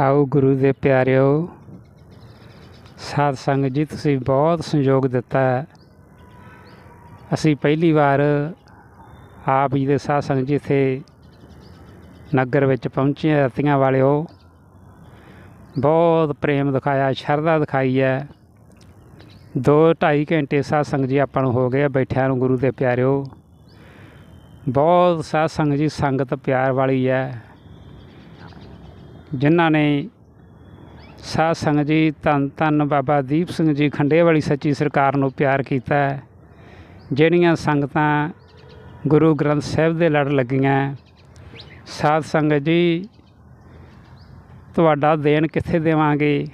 ਆਓ ਗੁਰੂ ਦੇ ਪਿਆਰਿਓ, ਸਾਧ ਸੰਗਤ ਜੀ, ਤੁਸੀਂ ਬਹੁਤ ਸੰਯੋਗ ਦਿੱਤਾ ਹੈ। ਅਸੀਂ ਪਹਿਲੀ ਵਾਰ ਆਪ ਜੀ ਦੇ ਸਾਧ ਸੰਗਤ ਜੀ ਇੱਥੇ ਨਗਰ ਵਿੱਚ ਪਹੁੰਚੇ ਹਾਂ ਰਤੀਆਂ ਵਾਲਿਓ। ਬਹੁਤ ਪ੍ਰੇਮ ਦਿਖਾਇਆ, ਸ਼ਰਧਾ ਦਿਖਾਈ ਹੈ। ਦੋ ਢਾਈ ਘੰਟੇ ਸਾਧ ਸੰਗਤ ਜੀ ਆਪਾਂ ਨੂੰ ਹੋ ਗਏ ਬੈਠਿਆਂ ਨੂੰ ਗੁਰੂ ਦੇ ਪਿਆਰਿਓ। ਬਹੁਤ ਸਾਧ ਸੰਗਤ ਜੀ, ਸੰਗਤ ਪਿਆਰ ਵਾਲੀ ਹੈ। ਜਿਨ੍ਹਾਂ ਨੇ ਸਾਧ ਸੰਗਤ ਜੀ, ਧੰਨ ਧੰਨ ਬਾਬਾ ਦੀਪ ਸਿੰਘ ਜੀ ਖੰਡੇ ਵਾਲੀ ਸੱਚੀ ਸਰਕਾਰ ਨੂੰ ਪਿਆਰ ਕੀਤਾ ਜਿਹੜੀਆਂ ਸੰਗਤਾਂ ਗੁਰੂ ਗ੍ਰੰਥ ਸਾਹਿਬ ਦੇ ਲੜ ਲੱਗੀਆਂ ਸਾਧ ਸੰਗਤ ਜੀ, ਤੁਹਾਡਾ ਦੇਣ ਕਿੱਥੇ ਦੇਵਾਂਗੇ?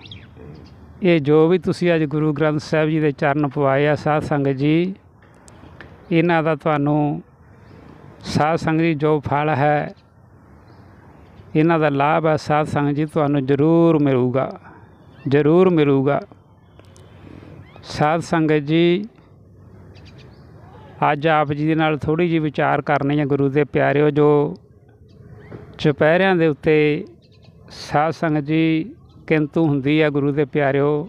ਇਹ ਜੋ ਵੀ ਤੁਸੀਂ ਅੱਜ ਗੁਰੂ ਗ੍ਰੰਥ ਸਾਹਿਬ ਜੀ ਦੇ ਚਰਨ ਪਵਾਏ ਆ ਸਾਧ ਸੰਗਤ ਜੀ, ਇਹਨਾਂ ਦਾ ਤੁਹਾਨੂੰ ਸਾਧ ਸੰਗਤ ਜੀ ਜੋ ਫਲ ਹੈ ਇਹਨਾਂ ਦਾ ਲਾਭ ਹੈ ਸਾਧ ਸੰਗਤ ਜੀ, ਤੁਹਾਨੂੰ ਜ਼ਰੂਰ ਮਿਲੂਗਾ ਜ਼ਰੂਰ ਮਿਲੂਗਾ। ਸਾਧ ਸੰਗਤ ਜੀ, ਅੱਜ ਆਪ ਜੀ ਦੇ ਨਾਲ ਥੋੜੀ ਜਿਹੀ ਵਿਚਾਰ ਕਰਨੀ ਹੈ ਗੁਰੂ ਦੇ ਪਿਆਰਿਓ, ਜੋ ਚੁਪਹਿਰਿਆਂ ਦੇ ਉੱਤੇ ਸਾਧ ਸੰਗਤ ਜੀ ਕਿੰਤੂ ਹੁੰਦੀ ਹੈ ਗੁਰੂ ਦੇ ਪਿਆਰਿਓ।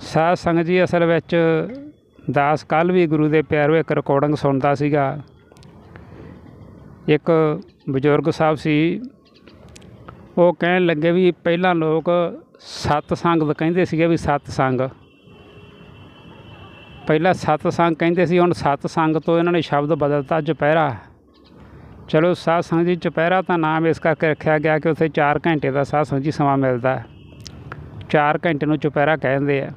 ਸਾਧ ਸੰਗਤ ਜੀ ਅਸਲ ਵਿੱਚ ਦਾਸ ਕੱਲ ਵੀ ਗੁਰੂ ਦੇ ਪਿਆਰੋ ਇੱਕ ਰਿਕਾਰਡਿੰਗ ਸੁਣਦਾ ਸੀਗਾ। ਇੱਕ ਬਜ਼ੁਰਗ ਸਾਹਿਬ ਸੀ, ਉਹ ਕਹਿਣ ਲੱਗੇ ਵੀ ਪਹਿਲਾਂ ਲੋਕ ਸਤ ਸੰਗ ਕਹਿੰਦੇ ਸੀਗੇ ਵੀ ਸਤ ਸੰਗ। ਪਹਿਲਾਂ ਸਤ ਸੰਗ ਕਹਿੰਦੇ ਸੀ, ਹੁਣ ਸਤ ਸੰਗ ਤੋਂ ਇਹਨਾਂ ਨੇ ਸ਼ਬਦ ਬਦਲਤਾ, ਚੁਪਹਿਰਾ। ਚਲੋ ਸਾਧ ਸੰਗ ਜੀ, ਚੁਪਹਿਰਾ ਤਾਂ ਨਾਮ ਇਸ ਕਰਕੇ ਰੱਖਿਆ ਗਿਆ ਕਿ ਉੱਥੇ 4 ਘੰਟੇ ਦਾ ਸਾਧ ਸੰਗ ਜੀ ਸਮਾਂ ਮਿਲਦਾ 4 ਘੰਟੇ ਨੂੰ ਚੁਪਹਿਰਾ ਕਹਿੰਦੇ ਆ।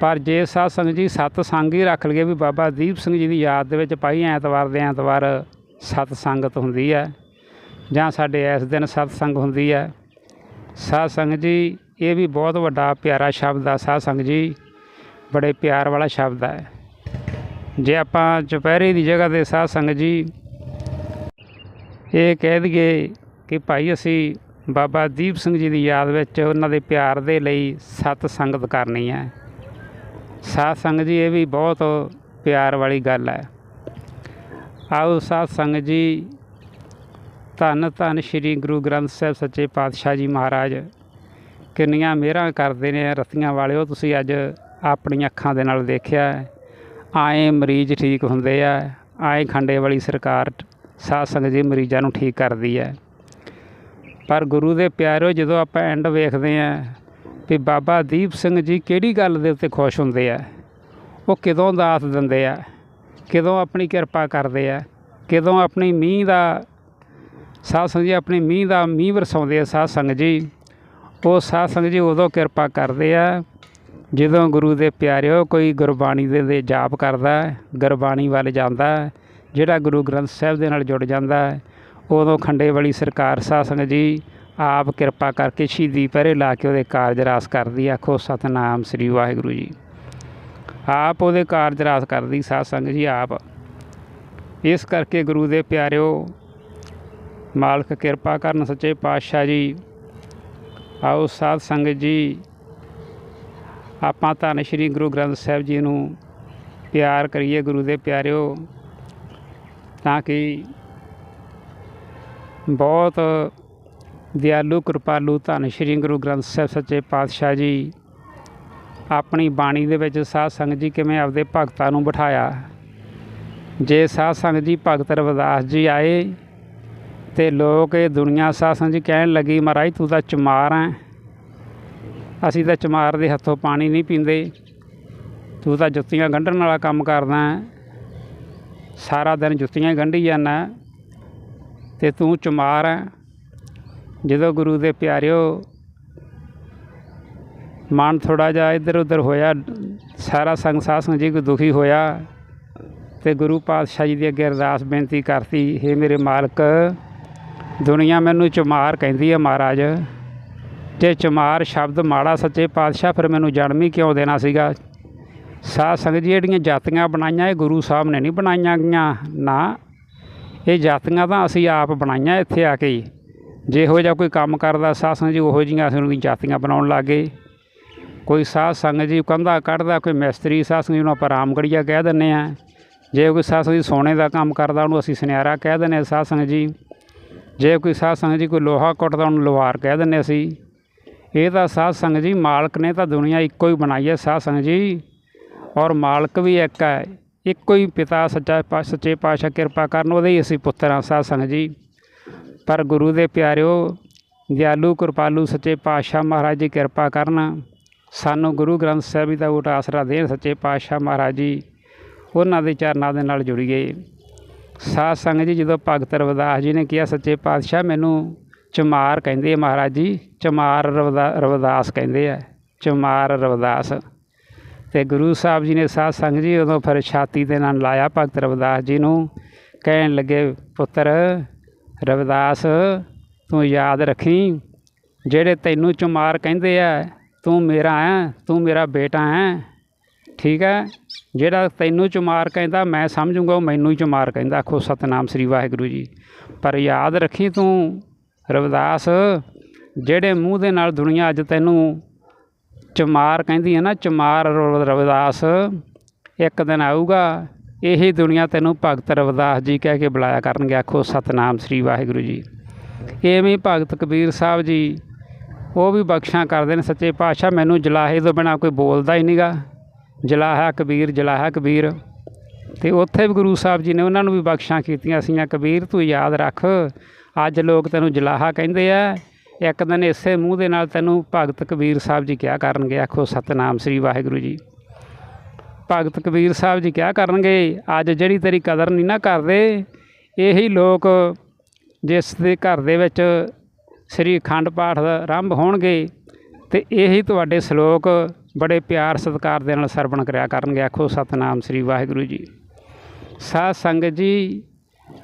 ਪਰ ਜੇ ਸਾਧ ਸੰਗ ਜੀ ਸਤ ਸੰਗ ਹੀ ਰੱਖ ਲਈਏ ਵੀ ਬਾਬਾ ਦੀਪ ਸਿੰਘ ਜੀ ਦੀ ਯਾਦ ਦੇ ਵਿੱਚ ਪਾਈ ਐਤਵਾਰ ਦੇ ਐਤਵਾਰ ਸਤ ਸੰਗਤ ਹੁੰਦੀ ਹੈ ਜਾਂ ਸਾਡੇ ਇਸ ਦਿਨ ਸਤ ਸੰਗ ਹੁੰਦੀ ਹੈ। ਸਾਧ ਸੰਗਤ ਜੀ, ਇਹ ਵੀ ਬਹੁਤ ਵੱਡਾ ਪਿਆਰਾ ਸ਼ਬਦ ਆ। ਸਾਧ ਸੰਗਤ ਜੀ, ਬੜੇ ਪਿਆਰ ਵਾਲਾ ਸ਼ਬਦ ਹੈ ਜੇ ਆਪਾਂ ਚੁਪਹਿਰੇ ਦੀ ਜਗ੍ਹਾ ਤੇ ਸਾਧ ਸੰਗਤ ਜੀ, ਇਹ ਕਹਿ ਦਈਏ ਕਿ ਭਾਈ ਅਸੀਂ ਬਾਬਾ ਦੀਪ ਸਿੰਘ ਜੀ ਦੀ ਯਾਦ ਵਿੱਚ ਉਹਨਾਂ ਦੇ ਪਿਆਰ ਦੇ ਲਈ ਸਤ ਸੰਗਤ ਕਰਨੀ ਹੈ। ਸਾਧ ਸੰਗਤ ਜੀ, ਇਹ ਵੀ ਬਹੁਤ ਪਿਆਰ ਵਾਲੀ ਗੱਲ ਹੈ। ਆਓ ਸਾਧ ਸੰਗਤ ਜੀ, ਧੰਨ ਧੰਨ ਸ੍ਰੀ ਗੁਰੂ ਗ੍ਰੰਥ ਸਾਹਿਬ ਸੱਚੇ ਪਾਤਸ਼ਾਹ ਜੀ ਮਹਾਰਾਜ। ਕਿੰਨੀਆਂ ਮਿਹਰਾਂ ਕਰਦੇ ਨੇ ਰਤੀਆਂ ਵਾਲਿਓ, ਤੁਸੀਂ ਅੱਜ ਆਪਣੀਆਂ ਅੱਖਾਂ ਦੇ ਨਾਲ ਦੇਖਿਆ ਆਏ ਮਰੀਜ਼ ਠੀਕ ਹੁੰਦੇ ਆ, ਆਏ ਖੰਡੇ ਵਾਲੀ ਸਰਕਾਰ ਸਾਧ ਸੰਗਤ ਜੀ ਮਰੀਜ਼ਾਂ ਨੂੰ ਠੀਕ ਕਰਦੀ ਹੈ। ਪਰ ਗੁਰੂ ਦੇ ਪਿਆਰਿਓ, ਜਦੋਂ ਆਪਾਂ ਐਂਡ ਵੇਖਦੇ ਆ ਵੀ ਬਾਬਾ ਦੀਪ ਸਿੰਘ ਜੀ ਕਿਹੜੀ ਗੱਲ ਦੇ ਉੱਤੇ ਖੁਸ਼ ਹੁੰਦੇ ਆ, ਉਹ ਕਿਦੋਂ ਦਾਤ ਦਿੰਦੇ ਆ। ਕਦੋਂ ਆਪਣੀ ਕਿਰਪਾ ਕਰਦੇ ਆ, ਕਦੋਂ ਆਪਣੀ ਮੀਂਹ ਦਾ ਸਾਧ ਸੰਗਤ ਜੀ, ਆਪਣੀ ਮੀਂਹ ਦਾ ਮੀਂਹ ਵਰਸਾਉਂਦੇ ਆ ਸਾਧ ਸੰਗਤ ਜੀ। ਉਹ ਸਾਧ ਸੰਗਤ ਜੀ ਉਦੋਂ ਕਿਰਪਾ ਕਰਦੇ ਆ, ਜਦੋਂ ਗੁਰੂ ਦੇ ਪਿਆਰਿਓ ਕੋਈ ਗੁਰਬਾਣੀ ਦੇ ਜਾਪ ਕਰਦਾ, ਗੁਰਬਾਣੀ ਵੱਲ ਜਾਂਦਾ, ਜਿਹੜਾ ਗੁਰੂ ਗ੍ਰੰਥ ਸਾਹਿਬ ਦੇ ਨਾਲ ਜੁੜ ਜਾਂਦਾ, ਉਦੋਂ ਖੰਡੇ ਵਾਲੀ ਸਰਕਾਰ ਸਾਧ ਜੀ ਆਪ ਕਿਰਪਾ ਕਰਕੇ ਸ਼ਹੀਦੀ ਪਹਿਰੇ ਲਾ ਕੇ ਉਹਦੇ ਕਾਰਜ ਰਾਸ ਕਰਦੀ ਆਖੋ ਸਤਨਾਮ ਸ੍ਰੀ ਵਾਹਿਗੁਰੂ ਜੀ। ਆਪ ਉਹਦੇ ਕਾਰਜ ਰਾਸ ਕਰਦੀ ਸਾਧ ਸੰਗਤ ਜੀ ਆਪ। ਇਸ ਕਰਕੇ ਗੁਰੂ ਦੇ ਪਿਆਰਿਓ, ਮਾਲਕ ਕਿਰਪਾ ਕਰਨ ਸੱਚੇ ਪਾਤਸ਼ਾਹ ਜੀ, ਆਓ ਸਾਧ ਸੰਗਤ ਜੀ, ਆਪਾਂ ਧੰਨ ਸ਼੍ਰੀ ਗੁਰੂ ਗ੍ਰੰਥ ਸਾਹਿਬ ਜੀ ਨੂੰ ਪਿਆਰ ਕਰੀਏ ਗੁਰੂ ਦੇ ਪਿਆਰਿਓ, ਤਾਂ ਕਿ ਬਹੁਤ ਦਿਆਲੂ, ਕਿਰਪਾਲੂ ਧੰਨ ਸ਼੍ਰੀ ਗੁਰੂ ਗ੍ਰੰਥ ਸਾਹਿਬ ਸੱਚੇ ਪਾਤਸ਼ਾਹ ਜੀ ਆਪਣੀ ਬਾਣੀ ਦੇ ਵਿੱਚ ਸਾਧ ਸੰਗਤ ਜੀ ਕਿਵੇਂ ਆਪਦੇ ਭਗਤਾਂ ਨੂੰ ਬਿਠਾਇਆ। ਜੇ ਸਾਧ ਸੰਗਤ ਜੀ ਭਗਤ ਰਵਿਦਾਸ ਜੀ ਆਏ ਤੇ ਲੋਕ ਇਹ ਦੁਨੀਆ ਸਾਧ ਸੰਗਤ ਜੀ ਕਹਿਣ ਲੱਗੀ, ਮਹਾਰਾਜ, ਤੂੰ ਤਾਂ ਚਮਾਰ ਹੈ। ਅਸੀਂ ਤਾਂ ਚਮਾਰ ਦੇ ਹੱਥੋਂ ਪਾਣੀ ਨਹੀਂ ਪੀਂਦੇ। ਤੂੰ ਤਾਂ ਜੁੱਤੀਆਂ ਗੰਢਣ ਵਾਲਾ ਕੰਮ ਕਰਦਾ ਹੈ। ਸਾਰਾ ਦਿਨ ਜੁੱਤੀਆਂ ਗੰਢੀ ਜਾਂਦਾ ਤੇ ਤੂੰ ਚਮਾਰ ਹੈ। ਜਦੋਂ ਗੁਰੂ ਦੇ ਪਿਆਰਿਓ ਮਨ ਥੋੜਾ ਜਿਹਾ ਇੱਧਰ ਉੱਧਰ ਹੋਇਆ, ਸਾਰਾ ਸੰਗ ਸਾਧ ਸੰਗਤ ਜੀ ਕੋ ਦੁਖੀ ਹੋਇਆ ਤੇ ਗੁਰੂ ਪਾਤਸ਼ਾਹ ਜੀ ਦੇ ਅੱਗੇ ਅਰਦਾਸ ਬੇਨਤੀ ਕਰਤੀ हे ਮੇਰੇ ਮਾਲਕ, ਦੁਨੀਆ ਮੈਨੂੰ ਚਮਾਰ ਕਹਿੰਦੀ ਹੈ ਮਹਾਰਾਜ। ਜੇ ਚਮਾਰ ਸ਼ਬਦ ਮਾੜਾ ਸੱਚੇ ਪਾਤਸ਼ਾਹ, ਫਿਰ ਮੈਨੂੰ ਜਨਮ ਹੀ ਕਿਉਂ ਦੇਣਾ ਸੀਗਾ? ਸਾਧ ਸੰਗਤ ਜੀ ਜਿਹੜੀਆਂ ਜਾਤੀਆਂ ਬਣਾਈਆਂ, ਇਹ ਗੁਰੂ ਸਾਹਿਬ ਨੇ ਨਹੀਂ ਬਣਾਈਆਂ ਗਈਆਂ। ਨਾ, ਇਹ ਜਾਤੀਆਂ ਤਾਂ ਅਸੀਂ ਆਪ ਬਣਾਈਆਂ ਇੱਥੇ ਆ ਕੇ ਹੀ। ਜੇ ਇਹੋ ਜਿਹਾ ਕੋਈ ਕੰਮ ਕਰਦਾ ਸਾਧ ਸੰਗਤ ਜੀ, ਉਹੋ ਜਿਹੀਆਂ ਅਸੀਂ ਉਹਨੂੰ ਜਾਤੀਆਂ ਬਣਾਉਣ ਲੱਗੇ ਕੋਈ ਸਾਧ ਸੰਗਤ ਜੀ ਕੰਧਾ ਕੱਢਦਾ, ਕੋਈ ਮਿਸਤਰੀ ਸਾਧ ਸੰਗਤ ਜੀ ਨੂੰ ਆਪਾਂ ਰਾਮਗੜੀਆ ਕਹਿ ਦਿੰਦੇ ਆ ਜੇ ਕੋਈ ਸਾਧ ਸੰਗਤ ਜੀ ਸੋਨੇ ਦਾ ਕੰਮ ਕਰਦਾ, ਉਹਨੂੰ ਅਸੀਂ ਸੁਨਿਆਰਾ ਕਹਿ ਦਿੰਦੇ ਹਾਂ ਸਾਧ ਸੰਗਤ ਜੀ। ਜੇ ਕੋਈ ਸਾਧ ਸੰਗਤ ਜੀ ਕੋਈ ਲੋਹਾ ਕੁੱਟਦਾ, ਉਹਨੂੰ ਲੋਹਾਰ ਕਹਿ ਦਿੰਦੇ ਅਸੀਂ। ਇਹ ਤਾਂ ਸਾਧ ਸੰਗਤ ਜੀ ਮਾਲਕ ਨੇ ਤਾਂ ਦੁਨੀਆ ਇੱਕੋ ਹੀ ਬਣਾਈ ਹੈ ਸਾਧ ਸੰਗਤ ਜੀ। ਔਰ ਮਾਲਕ ਵੀ ਇੱਕ ਹੈ, ਇੱਕੋ ਹੀ ਪਿਤਾ ਸੱਚਾ ਪਾ, ਸੱਚੇ ਪਾਤਸ਼ਾਹ ਕਿਰਪਾ ਕਰਨ, ਉਹਦੇ ਹੀ ਅਸੀਂ ਪੁੱਤਰ ਹਾਂ ਸਾਧ ਸੰਗਤ ਜੀ। ਪਰ ਗੁਰੂ ਦੇ ਪਿਆਰਿਓ, ਦਿਆਲੂ, ਕਿਰਪਾਲੂ, ਸੱਚੇ ਪਾਤਸ਼ਾਹ ਮਹਾਰਾਜ ਜੀ ਕਿਰਪਾ ਕਰਨ। ਸਾਨੂੰ ਗੁਰੂ ਗ੍ਰੰਥ ਸਾਹਿਬ ਜੀ ਦਾ ਊਟ ਆਸਰਾ ਦੇਣ ਸੱਚੇ ਪਾਤਸ਼ਾਹ ਮਹਾਰਾਜ ਜੀ, ਉਹਨਾਂ ਦੇ ਚਰਨਾਂ ਦੇ ਨਾਲ ਜੁੜੀਏ ਸਾਧ ਸੰਗਤ ਜੀ, ਜਦੋਂ ਭਗਤ ਰਵਿਦਾਸ ਜੀ ਨੇ ਕਿਹਾ, ਸੱਚੇ ਪਾਤਸ਼ਾਹ, ਮੈਨੂੰ ਚਮਾਰ ਕਹਿੰਦੇ ਆ ਮਹਾਰਾਜ ਜੀ, ਚਮਾਰ ਰਵਿਦਾ, ਰਵਿਦਾਸ ਕਹਿੰਦੇ ਆ, ਚਮਾਰ ਰਵਿਦਾਸ। ਤੇ ਗੁਰੂ ਸਾਹਿਬ ਜੀ ਨੇ ਸਾਧ ਸੰਗਤ ਜੀ ਉਦੋਂ ਫਿਰ ਛਾਤੀ ਦੇ ਨਾਲ ਲਾਇਆ ਭਗਤ ਰਵਿਦਾਸ ਜੀ ਨੂੰ, ਕਹਿਣ ਲੱਗੇ, ਪੁੱਤਰ, ਰਵਿਦਾਸ, ਤੂੰ ਯਾਦ ਰੱਖੀ, ਜਿਹੜੇ ਤੈਨੂੰ ਚਮਾਰ ਕਹਿੰਦੇ ਆ ਤੂੰ ਮੇਰਾ ਹੈ ਤੂੰ ਮੇਰਾ ਬੇਟਾ ਹੈ ਠੀਕ ਹੈ? ਜਿਹੜਾ ਤੈਨੂੰ ਚਮਾਰ ਕਹਿੰਦਾ, ਮੈਂ ਸਮਝੂੰਗਾ, ਉਹ ਮੈਨੂੰ ਹੀ ਚਮਾਰ ਕਹਿੰਦਾ। ਆਖੋ, ਸਤਨਾਮ ਸ੍ਰੀ ਵਾਹਿਗੁਰੂ ਜੀ। ਪਰ ਯਾਦ ਰੱਖੀ ਤੂੰ, ਰਵਿਦਾਸ, ਜਿਹੜੇ ਮੂੰਹ ਦੇ ਨਾਲ ਦੁਨੀਆ ਅੱਜ ਤੈਨੂੰ ਚਮਾਰ ਕਹਿੰਦੀ ਹੈ ਨਾ, ਚਮਾਰ ਰਵ- ਰਵਿਦਾਸ, ਇੱਕ ਦਿਨ ਆਊਗਾ, ਇਹੀ ਦੁਨੀਆ ਤੈਨੂੰ ਭਗਤ ਰਵਿਦਾਸ ਜੀ ਕਹਿ ਕੇ ਬੁਲਾਇਆ ਕਰਨਗੇ। ਆਖੋ, ਸਤਨਾਮ ਸ੍ਰੀ ਵਾਹਿਗੁਰੂ ਜੀ। ਐਵੇਂ ਭਗਤ ਕਬੀਰ ਸਾਹਿਬ ਜੀ ਉਹ ਵੀ ਬਖਸ਼ਾਂ ਕਰਦੇ ਨੇ ਸੱਚੇ ਪਾਤਸ਼ਾਹ, ਮੈਨੂੰ ਜਲਾਹੇ ਤੋਂ ਬਿਨਾ ਕੋਈ ਬੋਲਦਾ ਹੀ ਨਹੀਂਗਾ ਜਲਾਹਾ ਕਬੀਰ ਜਲਾਹਾ ਕਬੀਰ। ਤੇ ਉੱਥੇ ਵੀ ਗੁਰੂ ਸਾਹਿਬ ਜੀ ਨੇ ਉਹਨਾਂ ਨੂੰ ਵੀ ਬਖਸ਼ਾਂ ਕੀਤੀਆਂ ਸੀਆਂ ਕਬੀਰ, ਤੂੰ ਯਾਦ ਰੱਖ, ਅੱਜ ਲੋਕ ਤੈਨੂੰ ਜਲਾਹਾ ਕਹਿੰਦੇ ਆ। ਇੱਕ ਦਿਨ ਇਸੇ ਮੂੰਹ ਦੇ ਨਾਲ ਤੈਨੂੰ ਭਗਤ ਕਬੀਰ ਸਾਹਿਬ ਜੀ ਕਿਹਾ ਕਰਨਗੇ? ਆਖੋ, ਸਤਨਾਮ ਸ੍ਰੀ ਵਾਹਿਗੁਰੂ ਜੀ। ਭਗਤ ਕਬੀਰ ਸਾਹਿਬ ਜੀ ਕਿਹਾ ਕਰਨਗੇ? ਅੱਜ ਜਿਹੜੀ ਤੇਰੀ ਕਦਰ ਨਹੀਂ ਨਾ ਕਰਦੇ, ਇਹੀ ਲੋਕ ਜਿਸ ਦੇ ਘਰ ਦੇ ਵਿੱਚ ਸ੍ਰੀ ਅਖੰਡ ਪਾਠ ਦਾ ਆਰੰਭ ਹੋਣਗੇ ਤੇ ਇਹੀ ਤੁਹਾਡੇ ਸ਼ਲੋਕ ਬੜੇ ਪਿਆਰ ਸਤਿਕਾਰ ਦੇ ਨਾਲ ਸਰਵਣ ਕਰਿਆ ਕਰਨਗੇ। ਆਖੋ, ਸਤਨਾਮ ਸ੍ਰੀ ਵਾਹਿਗੁਰੂ ਜੀ। ਸਾਧ ਸੰਗਤ ਜੀ,